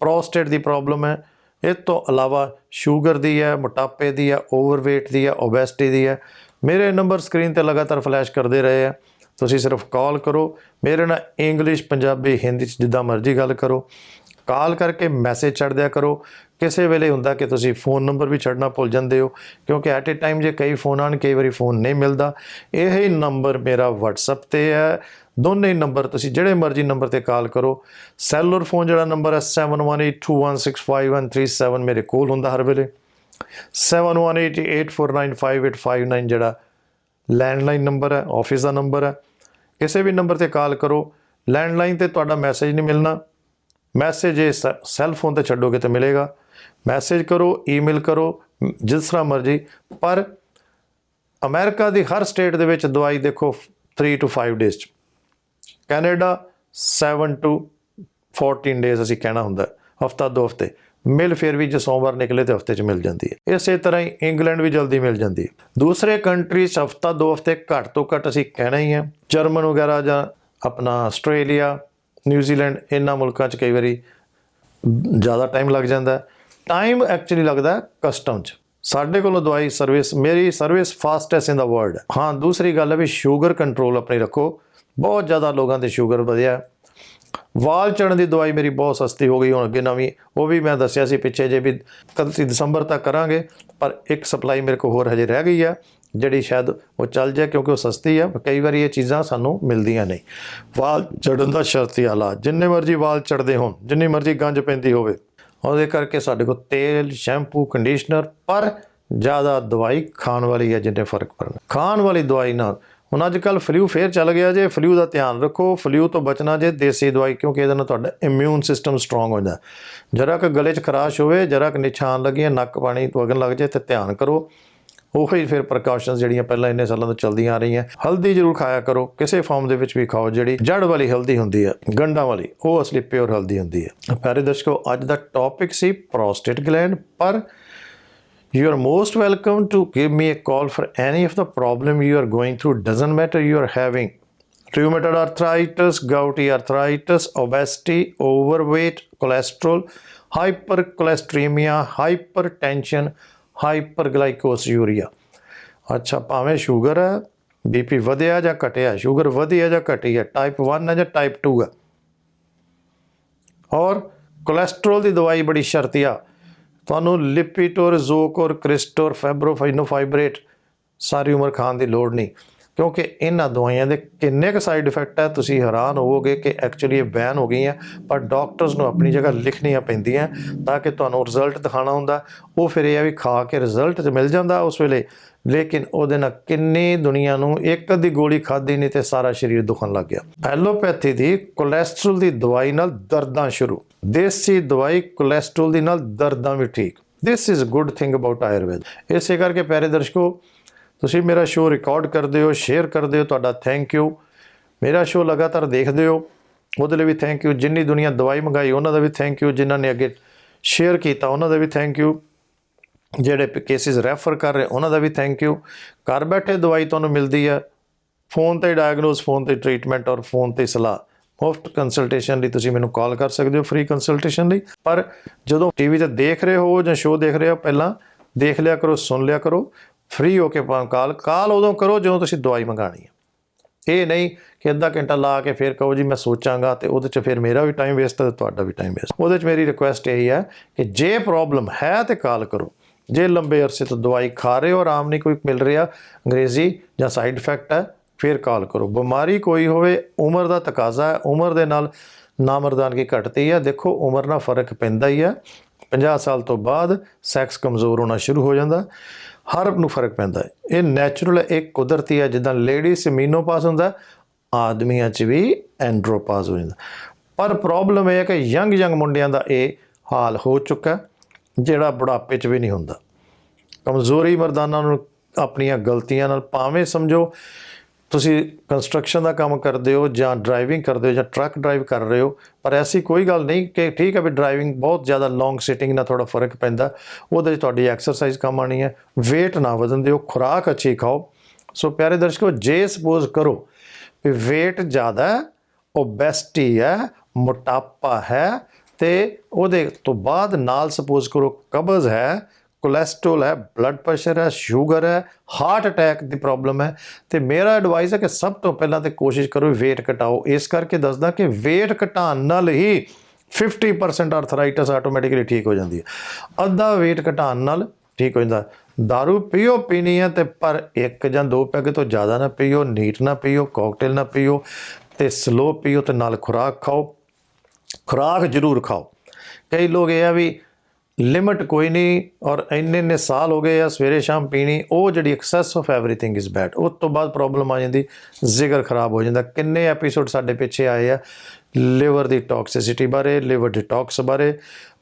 ਪ੍ਰੋਸਟੇਟ ਦੀ ਪ੍ਰੋਬਲਮ ਹੈ ਇਸ ਤੋਂ ਇਲਾਵਾ ਸ਼ੂਗਰ ਦੀ ਹੈ ਮੋਟਾਪੇ ਦੀ ਹੈ ਓਵਰਵੇਟ ਦੀ ਹੈ ਓਬੈਸਿਟੀ ਦੀ ਹੈ ਮੇਰੇ ਨੰਬਰ ਸਕਰੀਨ ਤੇ ਲਗਾਤਾਰ ਫਲੈਸ਼ ਕਰਦੇ ਰਹੇ ਆ। ਤੁਸੀਂ ਸਿਰਫ ਕਾਲ ਕਰੋ। ਮੇਰੇ ਨਾਲ ਇੰਗਲਿਸ਼ ਪੰਜਾਬੀ ਹਿੰਦੀ ਚ ਜਿੱਦਾਂ ਮਰਜ਼ੀ ਗੱਲ ਕਰੋ। ਕਾਲ ਕਰਕੇ ਮੈਸੇਜ ਛੱਡ ਦਿਆ ਕਰੋ। ਕਿਸੇ ਵੇਲੇ ਹੁੰਦਾ ਕਿ ਤੁਸੀਂ ਫੋਨ ਨੰਬਰ ਵੀ ਛੱਡਣਾ ਭੁੱਲ ਜਾਂਦੇ ਹੋ, ਕਿਉਂਕਿ ਐਟ ਅ ਟਾਈਮ ਜੇ ਕਈ ਫੋਨ ਆਣ ਕਈ ਵਾਰੀ ਫੋਨ ਨਹੀਂ ਮਿਲਦਾ। ਇਹ ਹੀ ਨੰਬਰ ਮੇਰਾ WhatsApp ਤੇ ਹੈ। ਦੋਨੇ ਨੰਬਰ ਤੁਸੀਂ ਜਿਹੜੇ ਮਰਜ਼ੀ ਨੰਬਰ ਤੇ ਕਾਲ ਕਰੋ। ਸੈਲੂਲਰ ਫੋਨ ਜਿਹੜਾ ਨੰਬਰ ਹੈ 7182165137 ਮੇਰੇ ਕੋਲ ਹੁੰਦਾ ਹਰ ਵੇਲੇ। 7188495859 ਜਿਹੜਾ ਲੈਂਡਲਾਈਨ ਨੰਬਰ ਹੈ, ਆਫਿਸ ਦਾ ਨੰਬਰ ਹੈ, ਕਿਸੇ ਵੀ ਨੰਬਰ ਤੇ ਕਾਲ ਕਰੋ। ਲੈਂਡਲਾਈਨ ਤੇ ਤੁਹਾਡਾ ਮੈਸੇਜ ਨਹੀਂ ਮਿਲਣਾ। ਮੈਸੇਜ ਇਹ ਸੈੱਲ ਫੋਨ ਤੇ ਛੱਡੋਗੇ ਤੇ ਮਿਲੇਗਾ। ਮੈਸੇਜ ਕਰੋ, ਈਮੇਲ ਕਰੋ, ਜਿਸ ਤਰ੍ਹਾਂ ਮਰਜ਼ੀ। ਪਰ ਅਮਰੀਕਾ ਦੀ ਹਰ ਸਟੇਟ ਦੇ ਵਿੱਚ ਦਵਾਈ ਦੇਖੋ 3 ਟੂ 5 ਡੇਜ਼ ਚ। ਕੈਨੇਡਾ 7 ਟੂ 14 ਡੇਜ਼ ਅਸੀਂ ਕਹਿਣਾ ਹੁੰਦਾ ਹਫਤਾ ਦੋ ਹਫ਼ਤੇ। ਮਿਲ ਫਿਰ ਵੀ ਜੇ ਸੋਮਵਾਰ ਨਿਕਲੇ ਤੇ ਹਫ਼ਤੇ ਚ ਮਿਲ ਜਾਂਦੀ ਹੈ। ਇਸੇ ਤਰ੍ਹਾਂ ਹੀ ਇੰਗਲੈਂਡ ਵੀ ਜਲਦੀ ਮਿਲ ਜਾਂਦੀ ਹੈ। ਦੂਸਰੇ ਕੰਟਰੀਜ਼ ਹਫਤਾ ਦੋ ਹਫ਼ਤੇ ਘੱਟ ਤੋਂ ਘੱਟ ਅਸੀਂ ਕਹਿਣਾ ਹੀ ਹੈ। ਜਰਮਨ ਵਗੈਰਾ ਜਾਂ ਆਪਣਾ ਆਸਟ੍ਰੇਲੀਆ, ਨਿਊਜ਼ੀਲੈਂਡ, ਇਹਨਾਂ ਮੁਲਕਾਂ ਚ ਕਈ ਵਾਰੀ ਜ਼ਿਆਦਾ ਟਾਈਮ ਲੱਗ ਜਾਂਦਾ ਟਾਈਮ ਐਕਚੁਅਲੀ ਲੱਗਦਾ ਕਸਟਮ 'ਚ। ਸਾਡੇ ਕੋਲੋਂ ਦਵਾਈ ਸਰਵਿਸ ਮੇਰੀ service fastest in the world ਹਾਂ। ਦੂਸਰੀ ਗੱਲ ਹੈ ਵੀ ਸ਼ੂਗਰ ਕੰਟਰੋਲ ਆਪਣੀ ਰੱਖੋ। ਬਹੁਤ ਜ਼ਿਆਦਾ ਲੋਕਾਂ ਦੇ ਸ਼ੂਗਰ ਵਧਿਆ। ਵਾਲ ਚੜਨ ਦੀ ਦਵਾਈ ਮੇਰੀ ਬਹੁਤ ਸਸਤੀ ਹੋ ਗਈ, ਹੁਣ ਅੱਗੇ ਨਵੀਂ, ਉਹ ਵੀ ਮੈਂ ਦੱਸਿਆ ਸੀ ਪਿੱਛੇ ਜੇ ਵੀ ਕਦ ਅਸੀਂ ਦਸੰਬਰ ਤੱਕ ਕਰਾਂਗੇ, ਪਰ ਇੱਕ ਸਪਲਾਈ ਮੇਰੇ ਕੋਲ ਹੋਰ ਹਜੇ ਰਹਿ ਗਈ ਆ, ਜਿਹੜੀ ਸ਼ਾਇਦ ਉਹ ਚੱਲ ਜਾਏ ਕਿਉਂਕਿ ਉਹ ਸਸਤੀ ਆ, ਕਈ ਵਾਰੀ ਇਹ ਚੀਜ਼ਾਂ ਸਾਨੂੰ ਮਿਲਦੀਆਂ ਨਹੀਂ। ਵਾਲ ਚੜਨ ਦਾ ਸ਼ਰਤੀ ਇਲਾਜ ਜਿੰਨੇ ਮਰਜ਼ੀ ਵਾਲ ਚੜਦੇ ਹੋਣ, ਜਿੰਨੀ ਮਰਜ਼ੀ ਗੰਜ ਪੈਂਦੀ ਹੋਵੇ, ਉਹਦੇ ਕਰਕੇ ਸਾਡੇ ਕੋਲ ਤੇਲ, ਸ਼ੈਂਪੂ ਕੰਡੀਸ਼ਨਰ ਪਰ ਜ਼ਿਆਦਾ ਦਵਾਈ ਖਾਣ ਵਾਲੀ ਹੈ ਜਿੰਨੇ ਫ਼ਰਕ ਪੈਣਾ ਖਾਣ ਵਾਲੀ ਦਵਾਈ ਨਾਲ ਹੁਣ ਅੱਜ ਕੱਲ ਫਲੂ ਫੇਰ ਚੱਲ ਗਿਆ ਜੇ, ਫਲੂ ਦਾ ਧਿਆਨ ਰੱਖੋ, ਫਲੂ ਤੋਂ ਬਚਣਾ ਜੇ ਦੇਸੀ ਦਵਾਈ, ਕਿਉਂਕਿ ਇਹਦੇ ਨਾਲ ਤੁਹਾਡਾ ਇਮਿਊਨ ਸਿਸਟਮ ਸਟਰੋਂਗ ਹੋ ਜਾਂਦਾ ਜਰਾ ਕਿ ਗਲੇ 'ਚ ਖਰਾਸ਼ ਹੋਵੇ, ਜਰਾ ਕਿ ਨਿਛਾਨ ਲੱਗੀਆਂ ਨੱਕ ਪਾਣੀ ਵਗਣ ਲੱਗ ਜਾਏ, ਤੇ ਧਿਆਨ ਕਰੋ। ਉਹੀ ਫਿਰ ਪ੍ਰੀਕਾਸ਼ਨਸ ਜਿਹੜੀਆਂ ਪਹਿਲਾਂ ਇੰਨੇ ਸਾਲਾਂ ਤੋਂ ਚੱਲਦੀਆਂ ਆ ਰਹੀਆਂ। ਹਲਦੀ ਜ਼ਰੂਰ ਖਾਇਆ ਕਰੋ, ਕਿਸੇ ਫਾਰਮ ਦੇ ਵਿੱਚ ਵੀ ਖਾਓ, ਜਿਹੜੀ ਜੜ ਵਾਲੀ ਹਲਦੀ ਹੁੰਦੀ ਹੈ ਗੰਢਾਂ ਵਾਲੀ, ਉਹ ਅਸਲੀ ਪਿਓਰ ਹਲਦੀ ਹੁੰਦੀ ਹੈ ਪਿਆਰੇ ਦਰਸ਼ਕੋ, ਅੱਜ ਦਾ ਟੌਪਿਕ ਸੀ ਪ੍ਰੋਸਟੇਟ ਗਲੈਂਡ ਪਰ You are most welcome to give me a call for any of the problem you are going through. Doesn't matter you are having rheumatoid arthritis, gouty arthritis, obesity, overweight, cholesterol, hypercholesteremia, hypertension, hyperglycosuria. ਅੱਛਾ ਭਾਵੇਂ ਸ਼ੂਗਰ ਹੈ ਬੀਪੀ ਵਧਿਆ ਜਾਂ ਘਟਿਆ ਸ਼ੂਗਰ ਵਧੀ ਹੈ ਜਾਂ ਘਟੀ ਹੈ ਟਾਈਪ 1 ਹੈ ਜਾਂ ਟਾਈਪ 2 ਹੈ ਔਰ ਕੋਲੇਸਟ੍ਰੋਲ ਦੀ ਦਵਾਈ ਬੜੀ ਸ਼ਰਤੀਆ ਤੁਹਾਨੂੰ ਲਿਪੀਟੋਰ, ਜ਼ੋਕੋਰ, ਕ੍ਰਿਸਟੋਰ ਫੈਬਰੋਫਾਈਨੋਫਾਈਬਰੇਟ ਸਾਰੀ ਉਮਰ ਖਾਣ ਦੀ ਲੋੜ ਨਹੀਂ। ਕਿਉਂਕਿ ਇਹਨਾਂ ਦਵਾਈਆਂ ਦੇ ਕਿੰਨੇ ਕੁ ਸਾਈਡ ਇਫੈਕਟ ਹੈ ਤੁਸੀਂ ਹੈਰਾਨ ਹੋਵੋਗੇ ਕਿ ਐਕਚੁਅਲੀ ਇਹ ਬੈਨ ਹੋ ਗਈਆਂ, ਪਰ ਡਾਕਟਰਸ ਨੂੰ ਆਪਣੀ ਜਗ੍ਹਾ ਲਿਖਣੀਆਂ ਪੈਂਦੀਆਂ ਤਾਂ ਕਿ ਤੁਹਾਨੂੰ ਰਿਜ਼ਲਟ ਦਿਖਾਣਾ ਹੁੰਦਾ। ਉਹ ਫਿਰ ਇਹ ਆ ਵੀ ਖਾ ਕੇ ਰਿਜ਼ਲਟ ਮਿਲ ਜਾਂਦਾ ਉਸ ਵੇਲੇ। ਲੇਕਿਨ ਉਹਦੇ ਨਾਲ ਕਿੰਨੀ ਦੁਨੀਆ ਨੂੰ ਇੱਕ ਅੱਧੀ ਗੋਲੀ ਖਾਦੀ ਨਹੀਂ ਤੇ ਸਾਰਾ ਸਰੀਰ ਦੁਖਣ ਲੱਗ ਗਿਆ। ਐਲੋਪੈਥੀ ਦੀ ਕੋਲੇਸਟ੍ਰੋਲ ਦੀ ਦਵਾਈ ਨਾਲ ਦਰਦਾਂ ਸ਼ੁਰੂ। ਦੇਸੀ ਦਵਾਈ ਕੋਲੇਸਟ੍ਰੋਲ ਦੀ ਨਾਲ ਦਰਦਾਂ ਵੀ ਠੀਕ। This is good thing about Ayurveda ਇਸੇ ਕਰਕੇ ਪਿਆਰੇ ਦਰਸ਼ਕੋ, ਤੁਸੀਂ ਮੇਰਾ ਸ਼ੋਅ ਰਿਕਾਰਡ ਕਰਦੇ ਹੋ ਸ਼ੇਅਰ ਕਰਦੇ ਹੋ, ਤੁਹਾਡਾ ਥੈਂਕ ਯੂ ਮੇਰਾ ਸ਼ੋਅ ਲਗਾਤਾਰ ਦੇਖਦੇ ਹੋ। ਉਹਦੇ ਲਈ ਵੀ ਥੈਂਕ ਯੂ ਜਿੰਨੀ ਦੁਨੀਆ ਦਵਾਈ ਮੰਗਾਈ, ਉਹਨਾਂ ਦਾ ਵੀ ਥੈਂਕ ਯੂ ਜਿਨ੍ਹਾਂ ਨੇ ਅੱਗੇ ਸ਼ੇਅਰ ਕੀਤਾ, ਉਹਨਾਂ ਦਾ ਵੀ ਥੈਂਕ ਯੂ ਜਿਹੜੇ ਕੇਸਿਸ ਰੈਫਰ ਕਰ ਰਹੇ, ਉਹਨਾਂ ਦਾ ਵੀ ਥੈਂਕ ਯੂ ਘਰ ਬੈਠੇ ਦਵਾਈ ਤੁਹਾਨੂੰ ਮਿਲਦੀ ਹੈ ਫੋਨ ਤੇ ਡਾਇਗਨੋਸ ਫੋਨ ਤੇ ਟ੍ਰੀਟਮੈਂਟ ਔਰ ਫੋਨ ਤੇ ਸਲਾਹ। ਮੁਫਤ ਕੰਸਲਟੇਸ਼ਨ ਲਈ ਤੁਸੀਂ ਮੈਨੂੰ ਕਾਲ ਕਰ ਸਕਦੇ ਹੋ ਫ੍ਰੀ ਕੰਸਲਟੇਸ਼ਨ ਲਈ। ਪਰ ਜਦੋਂ ਟੀਵੀ ਤੇ ਦੇਖ ਰਹੇ ਹੋ ਜਾਂ ਸ਼ੋਅ ਦੇਖ ਰਹੇ ਹੋ ਪਹਿਲਾਂ, ਦੇਖ ਲਿਆ ਕਰੋ, ਸੁਣ ਲਿਆ ਕਰੋ ਫ੍ਰੀ ਹੋ ਕੇ ਕਾਲ ਕਾਲ ਉਦੋਂ ਕਰੋ ਜਦੋਂ ਤੁਸੀਂ ਦਵਾਈ ਮੰਗਾਣੀ ਹੈ। ਇਹ ਨਹੀਂ ਕਿ ਅੱਧਾ ਘੰਟਾ ਲਾ ਕੇ ਫਿਰ ਕਹੋ ਜੀ ਮੈਂ ਸੋਚਾਂਗਾ ਤੇ ਉਹਦੇ ਚ ਫਿਰ ਮੇਰਾ ਵੀ ਟਾਈਮ ਵੇਸਟ ਹੈ ਤੇ ਤੁਹਾਡਾ ਵੀ ਟਾਈਮ ਵੇਸਟ ਉਹਦੇ ਚ ਮੇਰੀ ਰਿਕੁਐਸਟ ਇਹੀ ਹੈ ਕਿ ਜੇ ਪ੍ਰੋਬਲਮ ਹੈ ਤੇ ਕਾਲ ਕਰੋ। ਜੇ ਲੰਬੇ ਅਰਸੇ ਤੋਂ ਦਵਾਈ ਖਾ ਰਹੇ ਹੋ, ਆਰਾਮ ਨਹੀਂ ਕੋਈ ਮਿਲ ਰਿਹਾ, ਅੰਗਰੇਜ਼ੀ ਜਾਂ ਸਾਈਡ ਇਫੈਕਟ ਹੈ, ਫਿਰ ਕਾਲ ਕਰੋ। ਬਿਮਾਰੀ ਕੋਈ ਹੋਵੇ, ਉਮਰ ਦਾ ਤਕਾਜ਼ਾ ਹੈ, ਉਮਰ ਦੇ ਨਾਲ ਨਾਮਰਦਾਨਗੀ ਘਟਦੀ ਹੈ। ਦੇਖੋ, ਉਮਰ ਨਾਲ ਫ਼ਰਕ ਪੈਂਦਾ ਹੀ ਹੈ। 50 ਸਾਲ ਤੋਂ ਬਾਅਦ ਸੈਕਸ ਕਮਜ਼ੋਰ ਹੋਣਾ ਸ਼ੁਰੂ ਹੋ ਜਾਂਦਾ। ਹਰ ਨੂੰ ਫ਼ਰਕ ਪੈਂਦਾ ਹੈ। ਇਹ ਨੈਚੁਰਲ ਹੈ, ਇਹ ਕੁਦਰਤੀ ਹੈ। ਜਿੱਦਾਂ ਲੇਡੀਜ਼ ਮੀਨੋਪਾਸ ਹੁੰਦਾ, ਆਦਮੀਆਂ 'ਚ ਵੀ ਐਂਡਰੋਪਾਸ ਹੋ ਜਾਂਦਾ। ਪਰ ਪ੍ਰੋਬਲਮ ਇਹ ਹੈ ਕਿ ਯੰਗ ਯੰਗ ਮੁੰਡਿਆਂ ਦਾ ਇਹ ਹਾਲ ਹੋ ਚੁੱਕਾ ਜਿਹੜਾ ਬੁਢਾਪੇ 'ਚ ਵੀ ਨਹੀਂ ਹੁੰਦਾ। ਕਮਜ਼ੋਰੀ ਮਰਦਾਨਾ ਨੂੰ ਆਪਣੀਆਂ ਗਲਤੀਆਂ ਨਾਲ ਭਾਵੇਂ ਸਮਝੋ, ਤੁਸੀਂ ਕੰਸਟਰਕਸ਼ਨ ਦਾ ਕੰਮ ਕਰਦੇ ਹੋ ਜਾਂ ਡਰਾਈਵਿੰਗ ਕਰਦੇ ਹੋ ਜਾਂ ਟਰੱਕ ਡਰਾਈਵ ਕਰ ਰਹੇ ਹੋ, ਪਰ ਐਸੀ ਕੋਈ ਗੱਲ ਨਹੀਂ ਕਿ ਠੀਕ ਹੈ ਵੀ ਡਰਾਈਵਿੰਗ ਬਹੁਤ ਜ਼ਿਆਦਾ ਲੌਂਗ ਸਿਟਿੰਗ ਨਾਲ ਥੋੜਾ ਫ਼ਰਕ ਪੈਂਦਾ, ਉਹਦੇ 'ਚ ਤੁਹਾਡੀ ਐਕਸਰਸਾਈਜ਼ ਕੰਮ ਆਣੀ ਹੈ, weight ਨਾ ਵਧਣ ਦਿਓ, ਖੁਰਾਕ ਅੱਛੀ ਖਾਓ। ਸੋ ਪਿਆਰੇ ਦਰਸ਼ਕੋ, ਜੇ ਸਪੋਜ਼ ਕਰੋ ਵੀ weight ਜ਼ਿਆਦਾ ਹੈ ਓਬੈਸਟੀ ਹੈ, ਮੋਟਾਪਾ ਹੈ ਤੇ ਉਹਦੇ ਤੋਂ ਬਾਅਦ ਨਾਲ ਸਪੋਜ਼ ਕਰੋ ਕਬਜ਼ ਹੈ ਕੋਲੇਸਟ੍ਰੋਲ ਹੈ ਬਲੱਡ ਪ੍ਰੈਸ਼ਰ ਹੈ ਸ਼ੂਗਰ ਹੈ ਹਾਰਟ ਅਟੈਕ ਦੀ ਪ੍ਰੋਬਲਮ ਹੈ। ਤੇ ਮੇਰਾ ਐਡਵਾਈਸ ਹੈ ਕਿ ਸਭ ਤੋਂ ਪਹਿਲਾਂ ਤੇ ਕੋਸ਼ਿਸ਼ ਕਰੋ weight ਘਟਾਓ। ਇਸ ਕਰਕੇ ਦੱਸਦਾ ਕਿ weight ਘਟਾਉਣ ਨਾਲ ਹੀ 50% ਆਰਥਰਾਈਟਸ ਆਟੋਮੈਟਿਕਲੀ ਠੀਕ ਹੋ ਜਾਂਦੀ ਹੈ। ਅੱਧਾ weight ਘਟਾਉਣ ਨਾਲ ਠੀਕ ਹੋ ਜਾਂਦਾ। दारू ਪੀਓ, ਪੀਣੀ ਹੈ ਤੇ ਪਰ ਇੱਕ ਜਾਂ ਦੋ ਪੈਗ ਤੋਂ ਜ਼ਿਆਦਾ ਨਾ ਪੀਓ ਨੀਟ ਨਾ ਪੀਓ ਕਾਕਟੇਲ ਨਾ ਪੀਓ ਤੇ ਸਲੋ ਪੀਓ ਤੇ ਨਾਲ ਖੁਰਾਕ ਖਾਓ। ਖੁਰਾਕ ਜ਼ਰੂਰ ਖਾਓ। ਕਈ ਲੋਕ ਇਹ ਆ ਵੀ ਲਿਮਟ ਕੋਈ ਨਹੀਂ ਔਰ ਇੰਨੇ ਇੰਨੇ ਸਾਲ ਹੋ ਗਏ ਆ ਸਵੇਰੇ ਸ਼ਾਮ ਪੀਣੀ, ਉਹ ਜਿਹੜੀ excess of everything is bad ਉਸ ਤੋਂ ਬਾਅਦ ਪ੍ਰੋਬਲਮ ਆ ਜਾਂਦੀ ਜ਼ਿਗਰ ਖਰਾਬ ਹੋ ਜਾਂਦਾ। ਕਿੰਨੇ ਐਪੀਸੋਡ ਸਾਡੇ ਪਿੱਛੇ ਆਏ ਆ ਲਿਵਰ ਦੀ ਟੌਕਸਿਸਿਟੀ ਬਾਰੇ ਲਿਵਰ ਡਿਟੌਕਸ ਬਾਰੇ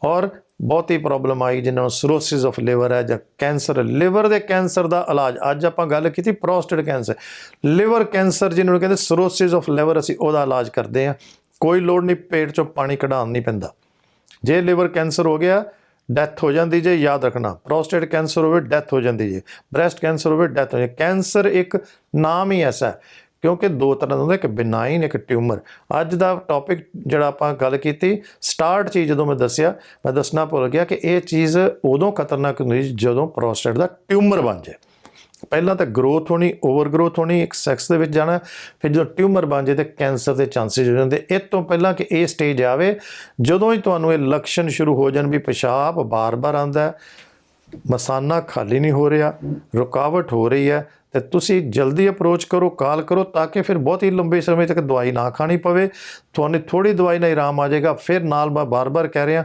ਔਰ ਬਹੁਤੀ ਪ੍ਰੋਬਲਮ ਆਈ ਜਿਨ੍ਹਾਂ ਨੂੰ ਸਰੋਸਿਸ ਆਫ ਲਿਵਰ ਹੈ ਜਾਂ ਕੈਂਸਰ ਲਿਵਰ ਦੇ ਕੈਂਸਰ ਦਾ ਇਲਾਜ, ਅੱਜ ਆਪਾਂ ਗੱਲ ਕੀਤੀ ਪ੍ਰੋਸਟੇਟ ਕੈਂਸਰ ਲਿਵਰ ਕੈਂਸਰ ਜਿਹਨੂੰ ਕਹਿੰਦੇ ਸਰੋਸਿਸ ਆਫ ਲਿਵਰ ਅਸੀਂ ਉਹਦਾ ਇਲਾਜ ਕਰਦੇ ਆ ਕੋਈ ਲੋੜ ਨਹੀਂ, ਪੇਟ ਚੋਂ ਪਾਣੀ ਕਢਾਉਣ ਨਹੀਂ ਪੈਂਦਾ। ਜੇ ਲਿਵਰ ਕੈਂਸਰ ਹੋ ਗਿਆ, ਡੈਥ ਹੋ ਜਾਂਦੀ ਜੇ, ਯਾਦ ਰੱਖਣਾ। ਪ੍ਰੋਸਟੇਟ ਕੈਂਸਰ ਹੋਵੇ, ਡੈਥ ਹੋ ਜਾਂਦੀ ਜੇ। ਬ੍ਰੈਸਟ ਕੈਂਸਰ ਹੋਵੇ, ਡੈਥ ਹੋ ਜਾਂਦੀ ਕੈਂਸਰ ਇੱਕ ਨਾਮ ਹੀ ਐਸਾ ਕਿਉਂਕਿ ਦੋ ਤਰ੍ਹਾਂ ਦਾ ਹੁੰਦਾ ਇੱਕ ਬਿਨਾਈਨ, ਇੱਕ ਟਿਊਮਰ। ਅੱਜ ਦਾ ਟੌਪਿਕ ਜਿਹੜਾ ਆਪਾਂ ਗੱਲ ਕੀਤੀ ਸਟਾਰਟ ਚੀਜ਼ ਜਦੋਂ ਮੈਂ ਦੱਸਿਆ, ਮੈਂ ਦੱਸਣਾ ਭੁੱਲ ਗਿਆ ਕਿ ਇਹ ਚੀਜ਼ ਉਦੋਂ ਖਤਰਨਾਕ ਹੁੰਦੀ ਹੈ ਜਦੋਂ ਪ੍ਰੋਸਟੇਟ ਦਾ ਟਿਊਮਰ ਬਣ ਜਾਏ। ਪਹਿਲਾਂ ਤਾਂ ਗਰੋਥ ਹੋਣੀ ਓਵਰ ਗਰੋਥ ਹੋਣੀ, ਇੱਕ ਸੈਕਸ ਦੇ ਵਿੱਚ ਜਾਣਾ, ਫਿਰ ਜਦੋਂ ਟਿਊਮਰ ਬਣ ਜੇ ਤੇ ਕੈਂਸਰ ਦੇ ਚਾਂਸਸ ਹੋ ਜਾਂਦੇ। ਇਹ ਤੋਂ ਪਹਿਲਾਂ ਕਿ ਇਹ ਸਟੇਜ ਆਵੇ, ਜਦੋਂ ਹੀ ਤੁਹਾਨੂੰ ਇਹ ਲੱਛਣ ਸ਼ੁਰੂ ਹੋ ਜਾਣ ਵੀ ਪਿਸ਼ਾਬ ਬਾਰ-ਬਾਰ ਆਉਂਦਾ ਮਸਾਨਾ ਖਾਲੀ ਨਹੀਂ ਹੋ ਰਿਹਾ, ਰੁਕਾਵਟ ਹੋ ਰਹੀ ਹੈ, ਤੇ ਤੁਸੀਂ ਜਲਦੀ ਅਪਰੋਚ ਕਰੋ, ਕਾਲ ਕਰੋ, ਤਾਂ ਕਿ ਫਿਰ ਬਹੁਤ ਹੀ ਲੰਬੇ ਸਮੇਂ ਤੱਕ ਦਵਾਈ ਨਾ ਖਾਣੀ ਪਵੇ। ਤੁਹਾਨੂੰ ਥੋੜੀ ਦਵਾਈ ਨਾਲ ਆਰਾਮ ਆ ਜਾਏਗਾ, ਫਿਰ ਨਾਲ ਮੈਂ ਬਾਰ-ਬਾਰ ਕਹਿ ਰਿਹਾ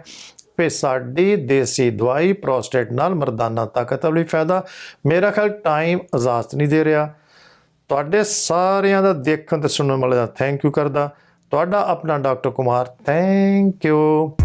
ਫੇ ਸਾਡੀ ਦੇਸੀ ਦਵਾਈ ਪ੍ਰੋਸਟੇਟ ਨਾਲ ਮਰਦਾਨਾ ਤਾਕਤ ਲਈ ਫਾਇਦਾ। ਮੇਰਾ ਖਿਆਲ ਟਾਈਮ ਇਜਾਜ਼ਤ ਨਹੀਂ ਦੇ ਰਿਹਾ। ਤੁਹਾਡੇ ਸਾਰਿਆਂ ਦਾ ਦੇਖਣ ਤੇ ਸੁਣਨ ਵਾਲੇ ਦਾ ਥੈਂਕ ਯੂ ਕਰਦਾ। ਤੁਹਾਡਾ ਆਪਣਾ ਡਾਕਟਰ ਕੁਮਾਰ ਥੈਂਕ ਯੂ